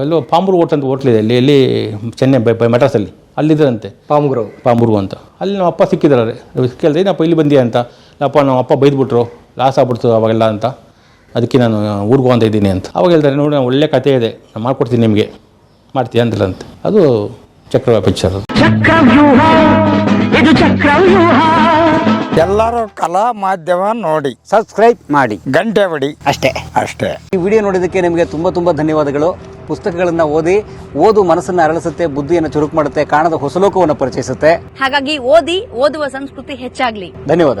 ಎಲ್ಲೋ ಪಾಂಬೂರು ಹೋಟ್ಲ್ ಅಂತ ಹೋಟ್ಲಿದೆ ಇಲ್ಲಿ ಎಲ್ಲಿ ಚೆನ್ನೈ ಬೈ ಬೈ ಮೆಡ್ರಾಸಲ್ಲಿ ಅಲ್ಲಿದ್ದರಂತೆ ಪಾಮುಗ್ರವ್ ಪಾಂಬೂರು. ಅಂತ. ಅಲ್ಲಿ ನಮ್ಮ ಅಪ್ಪ ಸಿಕ್ಕಿದ್ದಾರೆ. ಸಿಕ್ಕಿಲ್ಲದೆ ಏನಪ್ಪ ಇಲ್ಲಿ ಬಂದಿಯಾ ಅಂತ. ಅಪ್ಪ ನಮ್ಮ ಅಪ್ಪ ಬೈದ್ಬಿಟ್ರು. ಲಾಸ್ ಆಗ್ಬಿಡ್ತು ಅವಾಗೆಲ್ಲ ಅಂತ. ಅದಕ್ಕೆ ನಾನು ಊರಿಗೆ ಅಂತ ಇದ್ದೀನಿ ಅಂತ. ಅವಾಗ ಹೇಳ್ತಾರೆ ನೋಡಿ ಒಳ್ಳೆ ಕತೆ ಇದೆ. ನಾನು ಮಾಡ್ಕೊಡ್ತೀನಿ ನಿಮಗೆ. ಮಾಡ್ತೀಯ? ಅಂತ ಅದು ಚಕ್ರವ ಪಿಕ್ಚರ್ ಚಕ್ರವ್ಯೂಹ ಇದು ಚಕ್ರವ್ಯೂಹ. ಎಲ್ಲರೂ ಕಲಾ ಮಾಧ್ಯಮ ನೋಡಿ ಸಬ್ಸ್ಕ್ರೈಬ್ ಮಾಡಿ ಗಂಟೆ ಬಡಿ. ಅಷ್ಟೇ. ಅಷ್ಟೇ. ಈ ವಿಡಿಯೋ ನೋಡಿದ್ದಕ್ಕೆ ನಿಮಗೆ ತುಂಬಾ ತುಂಬಾ ಧನ್ಯವಾದಗಳು. ಪುಸ್ತಕಗಳನ್ನು ಓದಿ ಓದು ಮನಸ್ಸನ್ನ ಅರಳಿಸುತ್ತೆ ಬುದ್ಧಿಯನ್ನು ಚುರುಕು ಮಾಡುತ್ತೆ ಕಾಣದ ಹೊಸಲೋಕವನ್ನು ಪರಿಚಯಿಸುತ್ತೆ. ಹಾಗಾಗಿ ಓದಿ ಓದುವ ಸಂಸ್ಕೃತಿ ಹೆಚ್ಚಾಗ್ಲಿ. ಧನ್ಯವಾದ.